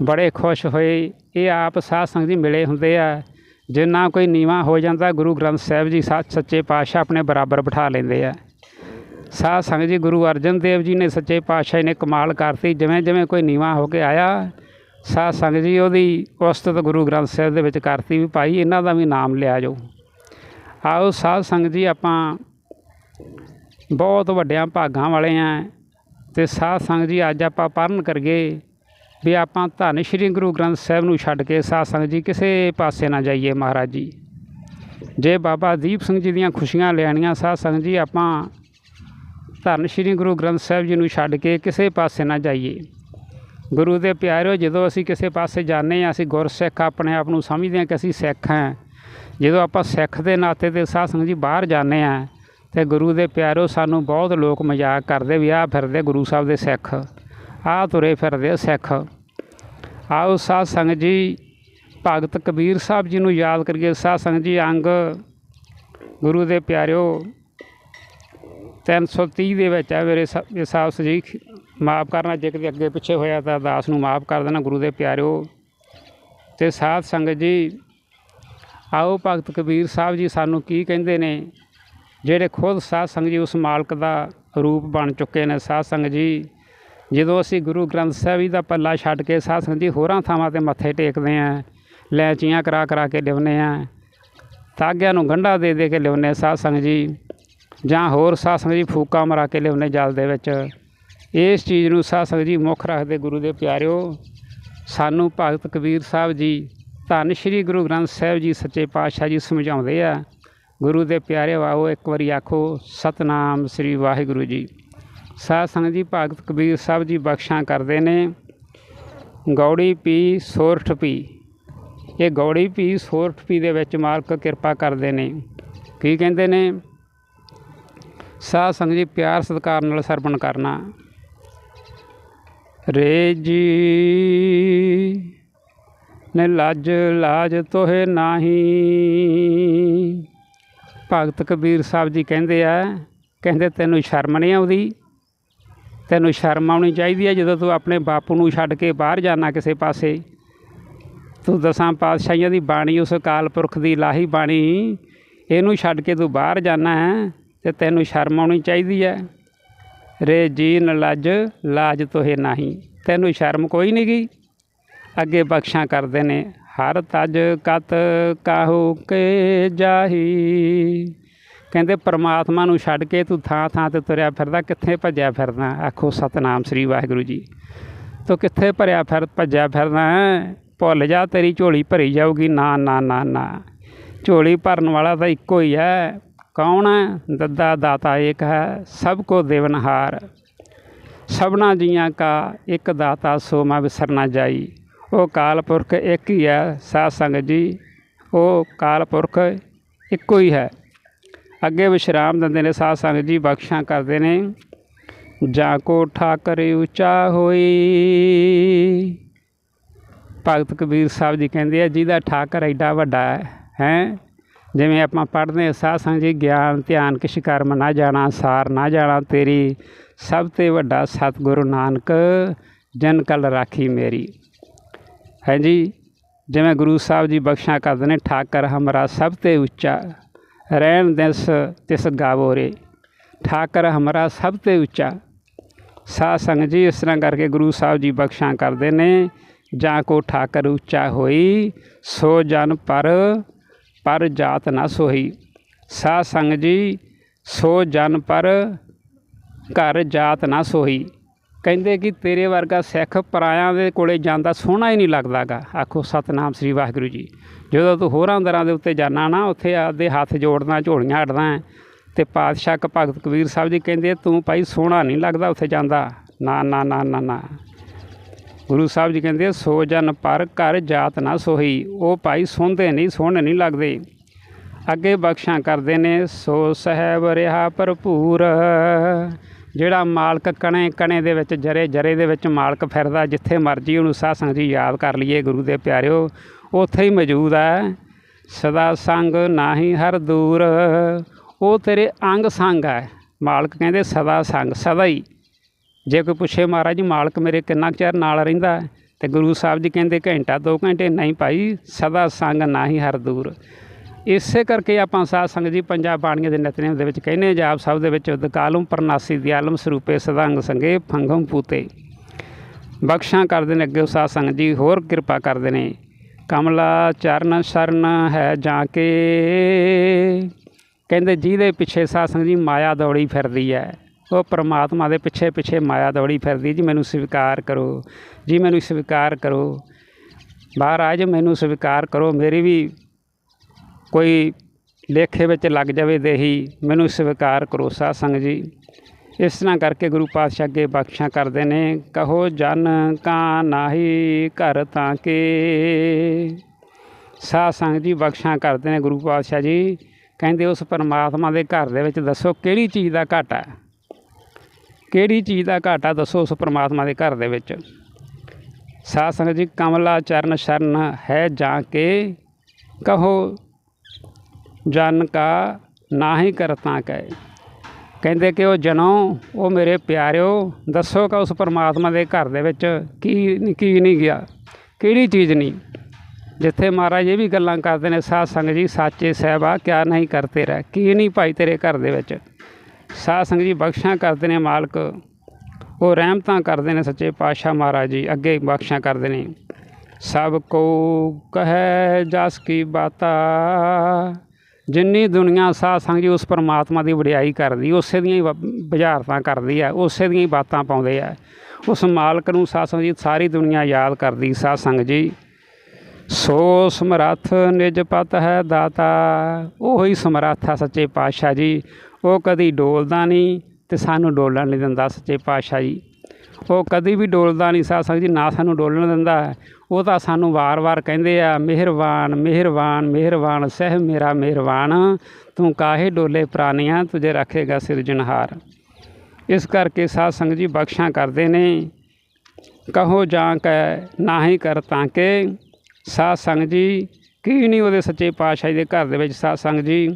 ਬੜੇ ਖੁਸ਼ ਹੋਏ। ਇਹ ਆਪ ਸਾਧ ਸੰਗਤ ਜੀ ਮਿਲੇ ਹੁੰਦੇ ਆ। ਜਿੰਨਾ ਕੋਈ ਨੀਵਾ ਹੋ ਜਾਂਦਾ, ਗੁਰੂ ਗ੍ਰੰਥ ਸਾਹਿਬ ਜੀ ਸਾ ਸੱਚੇ ਪਾਤਸ਼ਾਹ ਆਪਣੇ ਬਰਾਬਰ ਬਿਠਾ ਲੈਂਦੇ ਆ। ਸਾਧ ਸੰਗਤ ਜੀ, ਗੁਰੂ ਅਰਜਨ ਦੇਵ ਜੀ ਨੇ ਸੱਚੇ ਪਾਤਸ਼ਾਹ ਨੇ ਕਮਾਲ ਕਰਤੀ। ਜਿਵੇਂ ਜਿਵੇਂ ਕੋਈ ਨੀਵਾ ਹੋ ਕੇ ਆਇਆ ਸਾਧ ਸੰਗਤ ਜੀ, ਉਹਦੀ ਉਸਤਤ ਗੁਰੂ ਗ੍ਰੰਥ ਸਾਹਿਬ ਦੇ ਵਿੱਚ ਕਰਤੀ ਵੀ ਭਾਈ, ਇਹਨਾਂ ਦਾ ਵੀ ਨਾਮ ਲਿਆ ਜਾਓ। ਆਓ ਸਾਧ ਸੰਗਤ ਜੀ, ਆਪਾਂ ਬਹੁਤ ਵੱਡਿਆਂ ਭਾਗਾਂ ਵਾਲੇ ਆ ਤੇ ਸਾਧ ਸੰਗਤ ਜੀ, ਅੱਜ ਆਪਾਂ ਪਰਨ ਕਰਗੇ ਵੀ ਆਪਾਂ ਧੰਨ ਸ਼੍ਰੀ ਗੁਰੂ ਗ੍ਰੰਥ ਸਾਹਿਬ ਨੂੰ ਛੱਡ ਕੇ ਸਾਧ ਸੰਗਤ ਜੀ, ਕਿਸੇ ਪਾਸੇ ਨਾ ਜਾਈਏ ਮਹਾਰਾਜ ਜੀ। ਜੇ ਬਾਬਾ ਦੀਪ ਸਿੰਘ ਜੀ ਦੀਆਂ ਖੁਸ਼ੀਆਂ ਲੈਣੀਆਂ, ਸਾਧ ਸੰਗਤ ਜੀ, ਆਪਾਂ ਧੰਨ ਸ਼੍ਰੀ ਗੁਰੂ ਗ੍ਰੰਥ ਸਾਹਿਬ ਜੀ ਨੂੰ ਛੱਡ ਕੇ ਕਿਸੇ ਪਾਸੇ ਨਾ ਜਾਈਏ। ਗੁਰੂ ਦੇ ਪਿਆਰਿਓ, ਜਦੋਂ ਅਸੀਂ ਕਿਸੇ ਪਾਸੇ ਜਾਂਦੇ ਹਾਂ, ਅਸੀਂ ਗੁਰਸਿੱਖ ਆਪਣੇ ਆਪ ਨੂੰ ਸਮਝਦੇ ਹਾਂ ਕਿ ਅਸੀਂ ਸਿੱਖ ਹਾਂ। ਜਦੋਂ ਆਪਾਂ ਸਿੱਖ ਦੇ ਨਾਤੇ ਤੇ ਸਾਧ ਸੰਗਤ ਜੀ ਬਾਹਰ ਜਾਂਦੇ ਹਾਂ, ਤੇ ਗੁਰੂ ਦੇ ਪਿਆਰਿਓ ਸਾਨੂੰ ਬਹੁਤ ਲੋਕ ਮਜ਼ਾਕ ਕਰਦੇ ਵੀ ਆਹ ਫਿਰਦੇ ਗੁਰੂ ਸਾਹਿਬ ਦੇ ਸਿੱਖ, ਆਹ ਤੁਰੇ ਫਿਰਦੇ ਸਿੱਖ। ਆਓ ਸਾਧ ਸੰਗਤ ਜੀ, ਭਗਤ ਕਬੀਰ ਸਾਹਿਬ ਜੀ ਨੂੰ ਯਾਦ ਕਰੀਏ। ਸਾਧ ਸੰਗਤ ਜੀ, ਅੰਗ ਗੁਰੂ ਦੇ ਪਿਆਰਿਓ 330 ਦੇ ਵਿੱਚ ਹੈ ਮੇਰੇ ਸਾ- ਇਹ ਸਾਹਿਬ ਜੀ। ਮਾਫ ਕਰਨਾ, ਜੇ ਕਿਤੇ ਅੱਗੇ ਪਿੱਛੇ ਹੋਇਆ ਤਾਂ ਦਾਸ ਨੂੰ ਮਾਫ ਕਰ ਦੇਣਾ, ਗੁਰੂ ਦੇ ਪਿਆਰਿਓ। ਤੇ ਸਾਧ ਸੰਗਤ ਜੀ, ਆਓ ਭਗਤ ਕਬੀਰ ਸਾਹਿਬ ਜੀ ਸਾਨੂੰ ਕੀ ਕਹਿੰਦੇ ਨੇ, ਜਿਹੜੇ ਖੁਦ ਸਾਧ ਸੰਗਤ ਜੀ ਉਸ ਮਾਲਕ ਦਾ ਰੂਪ ਬਣ ਚੁੱਕੇ ਨੇ। ਸਾਧ ਸੰਗਤ ਜੀ, ਜਦੋਂ ਅਸੀਂ ਗੁਰੂ ਗ੍ਰੰਥ ਸਾਹਿਬ ਜੀ ਦਾ ਪੱਲਾ ਛੱਡ ਕੇ ਸਾਧ ਸੰਗ ਜੀ ਹੋਰਾਂ ਥਾਵਾਂ ਤੇ ਮੱਥੇ ਟੇਕਦੇ ਆਂ ਲੈਚੀਆਂ ਕਰਾ ਕਰਾ ਕੇ ਲਿਆਉਂਦੇ ਆਂ ਤਾਗਿਆਂ ਨੂੰ ਗੰਢਾ ਦੇ ਦੇ ਕੇ ਲਿਆਉਂਦੇ ਸਾਧ ਸੰਗਤ ਜੀ, ਜਾਂ ਹੋਰ ਸਾਧ ਸੰਗਤ ਜੀ ਫੂਕਾ ਮਰਾ ਕੇ ਲਿਆਉਂਦੇ ਜਲ ਦੇ ਵਿੱਚ। ਇਸ ਚੀਜ਼ ਨੂੰ ਸਾਧ ਸੰਗਤ ਜੀ ਮੁੱਖ ਰੱਖਦੇ ਗੁਰੂ ਦੇ ਪਿਆਰਿਓ, ਸਾਨੂੰ ਭਗਤ ਕਬੀਰ ਸਾਹਿਬ ਜੀ ਧੰਨ ਸ਼੍ਰੀ ਗੁਰੂ ਗ੍ਰੰਥ ਸਾਹਿਬ ਜੀ ਸੱਚੇ ਪਾਤਸ਼ਾਹ ਜੀ ਸਮਝਾਉਂਦੇ ਆ। ਗੁਰੂ ਦੇ ਪਿਆਰੇ ਆਓ ਇੱਕ ਵਾਰੀ ਆਖੋ, ਸਤਨਾਮ ਸ੍ਰੀ ਵਾਹਿਗੁਰੂ ਜੀ। ਸਾਧ ਸੰਗਤ ਜੀ ਭਗਤ ਕਬੀਰ ਸਾਹਿਬ ਜੀ ਬਖਸ਼ਾਂ ਕਰਦੇ ਨੇ। ਗੌੜੀ ਪੀ ਸੋਰਠ ਪੀ। ਇਹ ਗੌੜੀ ਪੀ ਸੋਰਠ ਪੀ ਦੇ ਵਿੱਚ ਮਾਲਕ ਕਿਰਪਾ ਕਰਦੇ ਨੇ। ਕੀ ਕਹਿੰਦੇ ਨੇ? ਸਾਧ ਸੰਗਤ ਜੀ ਪਿਆਰ ਸਤਿਕਾਰ ਨਾਲ ਸਰਵਣ ਕਰਨਾ। ਰੇ ਜੀ। ਨੇ ਲੱਜ, ਲਾਜ ਤੋਹੇ ਨਾਹੀ। ਭਗਤ ਕਬੀਰ ਸਾਹਿਬ ਜੀ ਕਹਿੰਦੇ ਆ, ਕਹਿੰਦੇ ਤੈਨੂੰ ਸ਼ਰਮ ਨਹੀਂ ਆਉਂਦੀ? ਤੈਨੂੰ ਸ਼ਰਮ ਆਉਣੀ ਚਾਹੀਦੀ ਹੈ ਜਦੋਂ ਤੂੰ ਆਪਣੇ ਬਾਪੂ ਨੂੰ ਛੱਡ ਕੇ ਬਾਹਰ ਜਾਣਾ ਕਿਸੇ ਪਾਸੇ? ਤੂੰ ਦਸਾਂ ਪਾਤਸ਼ਾਹੀਆਂ ਦੀ ਬਾਣੀ, ਉਸ ਅਕਾਲ ਪੁਰਖ ਦੀ ਲਾਹੀ ਬਾਣੀ, ਇਹਨੂੰ ਛੱਡ ਕੇ ਤੂੰ ਬਾਹਰ ਜਾਣਾ ਹੈ ਤੇ ਤੈਨੂੰ ਸ਼ਰਮ ਆਉਣੀ ਚਾਹੀਦੀ ਹੈ। ਰੇ ਜੀਨ ਲੱਜ, ਲਾਜ ਤੋਹੇ ਨਹੀਂ। ਤੈਨੂੰ ਸ਼ਰਮ ਕੋਈ ਨਹੀਂ ਗਈ ਅੱਗੇ ਬਖਸ਼ਾਂ ਕਰਦੇ ਨੇ, ਹਰ ਤਜ ਕਤ ਕਾਹੂ ਕੇ ਜਾਹੀ। ਕਹਿੰਦੇ, ਪਰਮਾਤਮਾ ਨੂੰ ਛੱਡ ਕੇ ਤੂੰ ਥਾਂ ਥਾਂ ਤੇ ਤੁਰਿਆ ਫਿਰਦਾ, ਕਿੱਥੇ ਭੱਜਿਆ ਫਿਰਦਾ? ਆਖੋ, ਸਤਨਾਮ ਸ੍ਰੀ ਵਾਹਿਗੁਰੂ ਜੀ। ਤੂੰ ਕਿੱਥੇ ਭਰਿਆ ਫਿਰ, ਭੱਜਿਆ ਫਿਰਦਾ ਭੁੱਲ ਜਾ, ਤੇਰੀ ਝੋਲੀ ਭਰੀ ਜਾਊਗੀ। ਨਾ ਨਾ ਨਾ ਨਾ। ਝੋਲੀ ਭਰਨ ਵਾਲਾ ਤਾਂ ਇੱਕੋ ਹੀ ਹੈ। ਕੌਣ ਹੈ? ਦੱਦਾ ਦਾਤਾ ਏਕ ਹੈ, ਸਭ ਕੋ ਦੇਵਨਹਾਰ। ਸਭਨਾ ਜੀਆਂ ਕਾ ਇੱਕ ਦਾਤਾ ਸੋ ਮੈਂ ਵਿਸਰ ਜਾਈ। ਉਹ ਕਾਲ ਪੁਰਖ ਇੱਕ ਹੀ ਹੈ, ਸਾਧ ਸੰਗਤ ਜੀ, ਉਹ ਕਾਲ ਪੁਰਖ ਇੱਕੋ ਹੀ ਹੈ। ਅੱਗੇ ਵਿਸ਼ਰਾਮ ਦਿੰਦੇ ਨੇ ਸਾਧ ਸੰਗਤ ਜੀ, ਬਖਸ਼ਾਂ ਕਰਦੇ ਨੇ। ਜਾਂ ਕੋ ਠਾਕਰ ਉੱਚਾ ਹੋਈ। ਭਗਤ ਕਬੀਰ ਸਾਹਿਬ ਜੀ ਕਹਿੰਦੇ ਆ, ਜਿਹਦਾ ਠਾਕਰ ਐਡਾ ਵੱਡਾ ਹੈ ਹੈ? ਜਿਵੇਂ ਆਪਾਂ ਪੜ੍ਹਦੇ ਹਾਂ, ਸਾਧ ਸੰਗਤ ਜੀ, ਗਿਆਨ, ਧਿਆਨ, ਕਿਛ ਕਰਮ, ਨਾ ਜਾਣਾ, ਸਾਰ, ਨਾ ਜਾਣਾ, ਤੇਰੀ ਸਭ ਤੇ ਵੱਡਾ ਸਤਿਗੁਰੂ ਨਾਨਕ ਜਨ ਕਲ ਰਾਖੀ ਮੇਰੀ। ਹੈ ਜੀ? ਜਿਵੇਂ ਗੁਰੂ ਸਾਹਿਬ ਜੀ ਬਖਸ਼ਾਂ ਕਰਦੇ ਨੇ, ਠਾਕਰ ਹਮਰਾ ਸਭ ਤੇ ਉੱਚਾ, ਰਹਿਣ ਦਿਸ ਤਿਸ ਗਾਵੋ ਰੇ। ਠਾਕਰ ਹਮਰਾ ਸਭ ਤੇ ਉੱਚਾ। ਸਾਧ ਸੰਗਤ ਜੀ, ਇਸ ਤਰ੍ਹਾਂ ਕਰਕੇ ਗੁਰੂ ਸਾਹਿਬ ਜੀ ਬਖਸ਼ਾਂ ਕਰਦੇ ਨੇ, ਜਾਂ ਕੋ ਠਾਕਰ ਉੱਚਾ ਹੋਈ, ਸੋ ਜਨ ਪਰ ਪਰ ਜਾਤ ਨਾ ਸੋਹੀ। ਸਾਧ ਸੰਗ ਜੀ, ਸੋ ਜਨ ਪਰ ਘਰ ਜਾਤ ਨਾ ਸੋਹੀ। ਕਹਿੰਦੇ ਕਿ ਤੇਰੇ ਵਰਗਾ ਸਿੱਖ ਪਰਾਇਆਂ ਦੇ ਕੋਲੇ ਜਾਂਦਾ ਸੋਹਣਾ ਹੀ ਨਹੀਂ ਲੱਗਦਾਗਾ। ਆਖੋ, ਸਤਨਾਮ ਸ੍ਰੀ ਵਾਹਿਗੁਰੂ ਜੀ। ਜਦੋਂ ਤੂੰ ਹੋਰਾਂ ਦਰਾਂ ਦੇ ਉੱਤੇ ਜਾਣਾ ਨਾ, ਉੱਥੇ ਆਪਦੇ ਹੱਥ ਜੋੜਨਾ, ਝੋਲੀਆਂ ਹਟਦਾ ਹੈ ਤੇ ਪਾਤਸ਼ਾਹ ਭਗਤ ਕਬੀਰ ਸਾਹਿਬ ਜੀ ਕਹਿੰਦੇ, ਤੂੰ ਭਾਈ ਸੋਹਣਾ ਨਹੀਂ ਲੱਗਦਾ ਉੱਥੇ ਜਾਂਦਾ। ਨਾ ਨਾ ਨਾ ਨਾ ਨਾ। ਗੁਰੂ ਸਾਹਿਬ ਜੀ ਕਹਿੰਦੇ ਸੋ ਜਨ ਪਰ ਘਰ ਜਾਤ ਨਾ ਸੋਹੀ। ਉਹ ਭਾਈ ਸੋਹੰਦੇ ਨਹੀਂ, ਸੁਣ ਨਹੀਂ ਲੱਗਦੇ। ਅੱਗੇ ਬਖਸ਼ਾਂ ਕਰਦੇ ਨੇ, ਸੋ ਸਹਿਬ ਰਿਹਾ ਭਰਪੂਰ। ਜਿਹੜਾ ਮਾਲਕ ਕਣੇ ਕਣੇ ਦੇ ਵਿੱਚ ਜਰੇ ਜਰੇ ਦੇ ਵਿੱਚ ਮਾਲਕ ਫਿਰਦਾ, ਜਿੱਥੇ ਮਰਜ਼ੀ ਉਹਨੂੰ ਸਾਧ ਸੰਗਤ ਜੀ ਯਾਦ ਕਰ ਲਈਏ, ਗੁਰੂ ਦੇ ਪਿਆਰਿਓ, ਉੱਥੇ ਹੀ ਮੌਜੂਦ ਹੈ। ਸਦਾ ਸੰਗ ਨਾਹੀ ਹਰ ਦੂਰ। ਉਹ ਤੇਰੇ ਅੰਗ ਸੰਗ ਹੈ। ਮਾਲਕ ਕਹਿੰਦੇ ਸਦਾ ਸੰਗ, ਸਦਾ ਹੀ। ਜੇ ਕੋਈ ਪੁੱਛੇ ਮਹਾਰਾਜ ਜੀ, ਮਾਲਕ ਮੇਰੇ ਕਿੰਨਾ ਕੁ ਚਿਰ ਨਾਲ ਰਹਿੰਦਾ ਹੈ? ਤੇ ਗੁਰੂ ਸਾਹਿਬ ਜੀ ਕਹਿੰਦੇ ਘੰਟਾ, ਦੋ ਘੰਟੇ, ਨਹੀਂ ਭਾਈ, ਸਦਾ ਸੰਗ ਨਾਹੀ ਹਰ ਦੂਰ। ਇਸੇ ਕਰਕੇ ਆਪਾਂ ਸਾਧ ਸੰਗਤ ਜੀ ਪੰਜਾਬ ਬਾਣੀਆਂ ਦੇ ਨਿਤਨੇਮ ਦੇ ਵਿੱਚ ਕਹਿੰਦੇ ਜਾਪ ਸਾਹਿਬ ਦੇ ਵਿੱਚ ਦਕਾਲਮ ਪਰਨਾਸੀ ਦਿਆਲਮ ਸਰੂਪੇ ਸਦੰਗ ਸੰਗੇ ਫੰਗਮ ਪੂਤੇ। ਬਖਸ਼ਾਂ ਕਰਦੇ ਨੇ ਅੱਗੇ ਸਾਧ ਸੰਗਤ ਜੀ, ਹੋਰ ਕਿਰਪਾ ਕਰਦੇ ਨੇ। ਕਮਲਾ ਚਰਨ ਸ਼ਰਨ ਹੈ ਜਾਂ ਕੇ। ਕਹਿੰਦੇ ਜਿਹਦੇ ਪਿੱਛੇ ਸਾਧ ਸੰਗਤ ਜੀ ਮਾਇਆ ਦੌੜੀ ਫਿਰਦੀ ਹੈ। ਉਹ ਪਰਮਾਤਮਾ ਦੇ ਪਿੱਛੇ ਪਿੱਛੇ ਮਾਇਆ ਦੌੜੀ ਫਿਰਦੀ ਜੀ, ਮੈਨੂੰ ਸਵੀਕਾਰ ਕਰੋ। ਜੀ, ਮੈਨੂੰ ਸਵੀਕਾਰ ਕਰੋ। ਮਹਾਰਾਜ, ਮੈਨੂੰ ਸਵੀਕਾਰ ਕਰੋ। ਮੇਰੀ ਵੀ ਕੋਈ ਲੇਖੇ ਵਿੱਚ ਲੱਗ ਜਾਵੇ ਦੇਹੀ, ਮੈਨੂੰ ਸਵੀਕਾਰ ਕਰੋ ਸਾਧ ਸੰਗਤ ਜੀ। ਇਸ ਤਰ੍ਹਾਂ ਕਰਕੇ ਗੁਰੂ ਪਾਤਸ਼ਾਹ ਅੱਗੇ ਬਖਸ਼ਾਂ ਕਰਦੇ ਨੇ, ਕਹੋ ਜਨ ਕਾ ਨਾਹੀ ਘਰ ਤਾਂ ਕੇ। ਸਾਧ ਸੰਗ ਜੀ ਬਖਸ਼ਾਂ ਕਰਦੇ ਨੇ ਗੁਰੂ ਪਾਤਸ਼ਾਹ ਜੀ। ਕਹਿੰਦੇ ਉਸ ਪਰਮਾਤਮਾ ਦੇ ਘਰ ਦੇ ਵਿੱਚ ਦੱਸੋ ਕਿਹੜੀ ਚੀਜ਼ ਦਾ ਘਾਟਾ ਕਿਹੜੀ ਚੀਜ਼ ਦਾ ਘਾਟਾ ਦੱਸੋ ਉਸ ਪਰਮਾਤਮਾ ਦੇ ਘਰ ਦੇ ਵਿੱਚ? ਸਾਧ ਸੰਗਤ ਜੀ, ਕਮਲਾ ਚਰਨ ਸ਼ਰਨ ਹੈ ਜਾਂ ਕੇ? ਕਹੋ, ਜਨ ਕਾ ਨਾਹੀ ਕਰਤਾ ਕਹੇ। ਕਹਿੰਦੇ ਕਿ ਉਹ ਜਨੋ, ਉਹ ਮੇਰੇ ਪਿਆਰਿਓ, ਦੱਸੋ ਕਿ ਉਸ ਪਰਮਾਤਮਾ ਦੇ ਘਰ ਦੇ ਵਿੱਚ ਕੀ ਕੀ ਨਹੀਂ ਗਿਆ? ਕਿਹੜੀ ਚੀਜ਼ ਨਹੀਂ? ਜਿੱਥੇ ਮਹਾਰਾਜ ਇਹ ਵੀ ਗੱਲਾਂ ਕਰਦੇ ਨੇ, ਸਾਧ ਸੰਗਤ ਜੀ, ਸਾਚੇ ਸਹਿਬਾ, ਕਿਆ ਨਹੀਂ ਕਰਤੇ ਰਹਿ? ਕੀ ਨਹੀਂ ਭਾਈ ਤੇਰੇ ਘਰ ਦੇ ਵਿੱਚ? ਸਾਧ ਸੰਗਤ ਜੀ ਬਖਸ਼ਾਂ ਕਰਦੇ ਨੇ ਮਾਲਕ। ਉਹ ਰਹਿਮਤਾਂ ਕਰਦੇ ਨੇ ਸੱਚੇ ਪਾਤਸ਼ਾਹ ਮਹਾਰਾਜ ਜੀ, ਅੱਗੇ ਬਖਸ਼ਾਂ ਕਰਦੇ ਨੇ। ਸਭ ਕੋ ਕਹੈ ਜਸ ਕੀ ਬਾਤਾ, ਜਿੰਨੀ ਦੁਨੀਆ ਸਾਧ ਸੰਗਤ ਜੀ ਉਸ ਪਰਮਾਤਮਾ ਦੀ ਵਡਿਆਈ ਕਰਦੀ, ਉਸੇ ਦੀਆਂ ਹੀ ਵ- ਬੁਝਾਰਤਾਂ ਕਰਦੀ ਹੈ, ਉਸੇ ਦੀਆਂ ਹੀ ਬਾਤਾਂ ਪਾਉਂਦੇ ਆ। ਉਸ ਮਾਲਕ ਨੂੰ ਸਾਧ ਸੰਗਤ ਜੀ ਸਾਰੀ ਦੁਨੀਆ ਯਾਦ ਕਰਦੀ ਸਾਧ ਸੰਗਤ ਜੀ। ਸੋ ਸਮਰੱਥ ਨਿਜ ਪਤ ਹੈ ਦਾਤਾ, ਉਹੀ ਸਮਰੱਥ ਆ ਸੱਚੇ ਪਾਤਸ਼ਾਹ ਜੀ। ਉਹ ਕਦੀ ਡੋਲਦਾ ਨਹੀਂ ਅਤੇ ਸਾਨੂੰ ਡੋਲਣ ਨਹੀਂ ਦਿੰਦਾ ਸੱਚੇ ਪਾਤਸ਼ਾਹ ਜੀ। ਉਹ ਕਦੀ ਵੀ ਡੋਲਦਾ ਨਹੀਂ ਸਾਧ ਸੰਗਤ ਜੀ, ਨਾ ਸਾਨੂੰ ਡੋਲਣ ਦਿੰਦਾ। ਉਹ ਤਾਂ ਸਾਨੂੰ ਵਾਰ-ਵਾਰ ਕਹਿੰਦੇ ਆ, ਮਿਹਰਬਾਨ ਮਿਹਰਬਾਨ ਮਿਹਰਬਾਨ ਸਹਿ ਮੇਰਾ ਮਿਹਰਬਾਨ। ਤੂੰ ਕਾਹੇ ਡੋਲੇ ਪ੍ਰਾਨੀਆਂ ਤੁਝੇ ਰੱਖੇਗਾ ਸਿਰਜਣਹਾਰ ਇਸ ਕਰਕੇ ਸਾਧ ਸੰਗਤ ਜੀ ਬਖਸ਼ਾਂ ਕਰਦੇ ਨੇ। ਕਹੋ ਜਾਂ ਕੈ, ਨਾਹੀ ਕਰ ਤਾਂ ਕਿ। ਸਾਧ ਸੰਗਤ ਜੀ, ਕੀ ਨਹੀਂ ਉਹਦੇ ਸੱਚੇ ਪਾਤਸ਼ਾਹ ਦੇ ਘਰ ਦੇ ਵਿੱਚ ਸਾਧ ਸੰਗਤ ਜੀ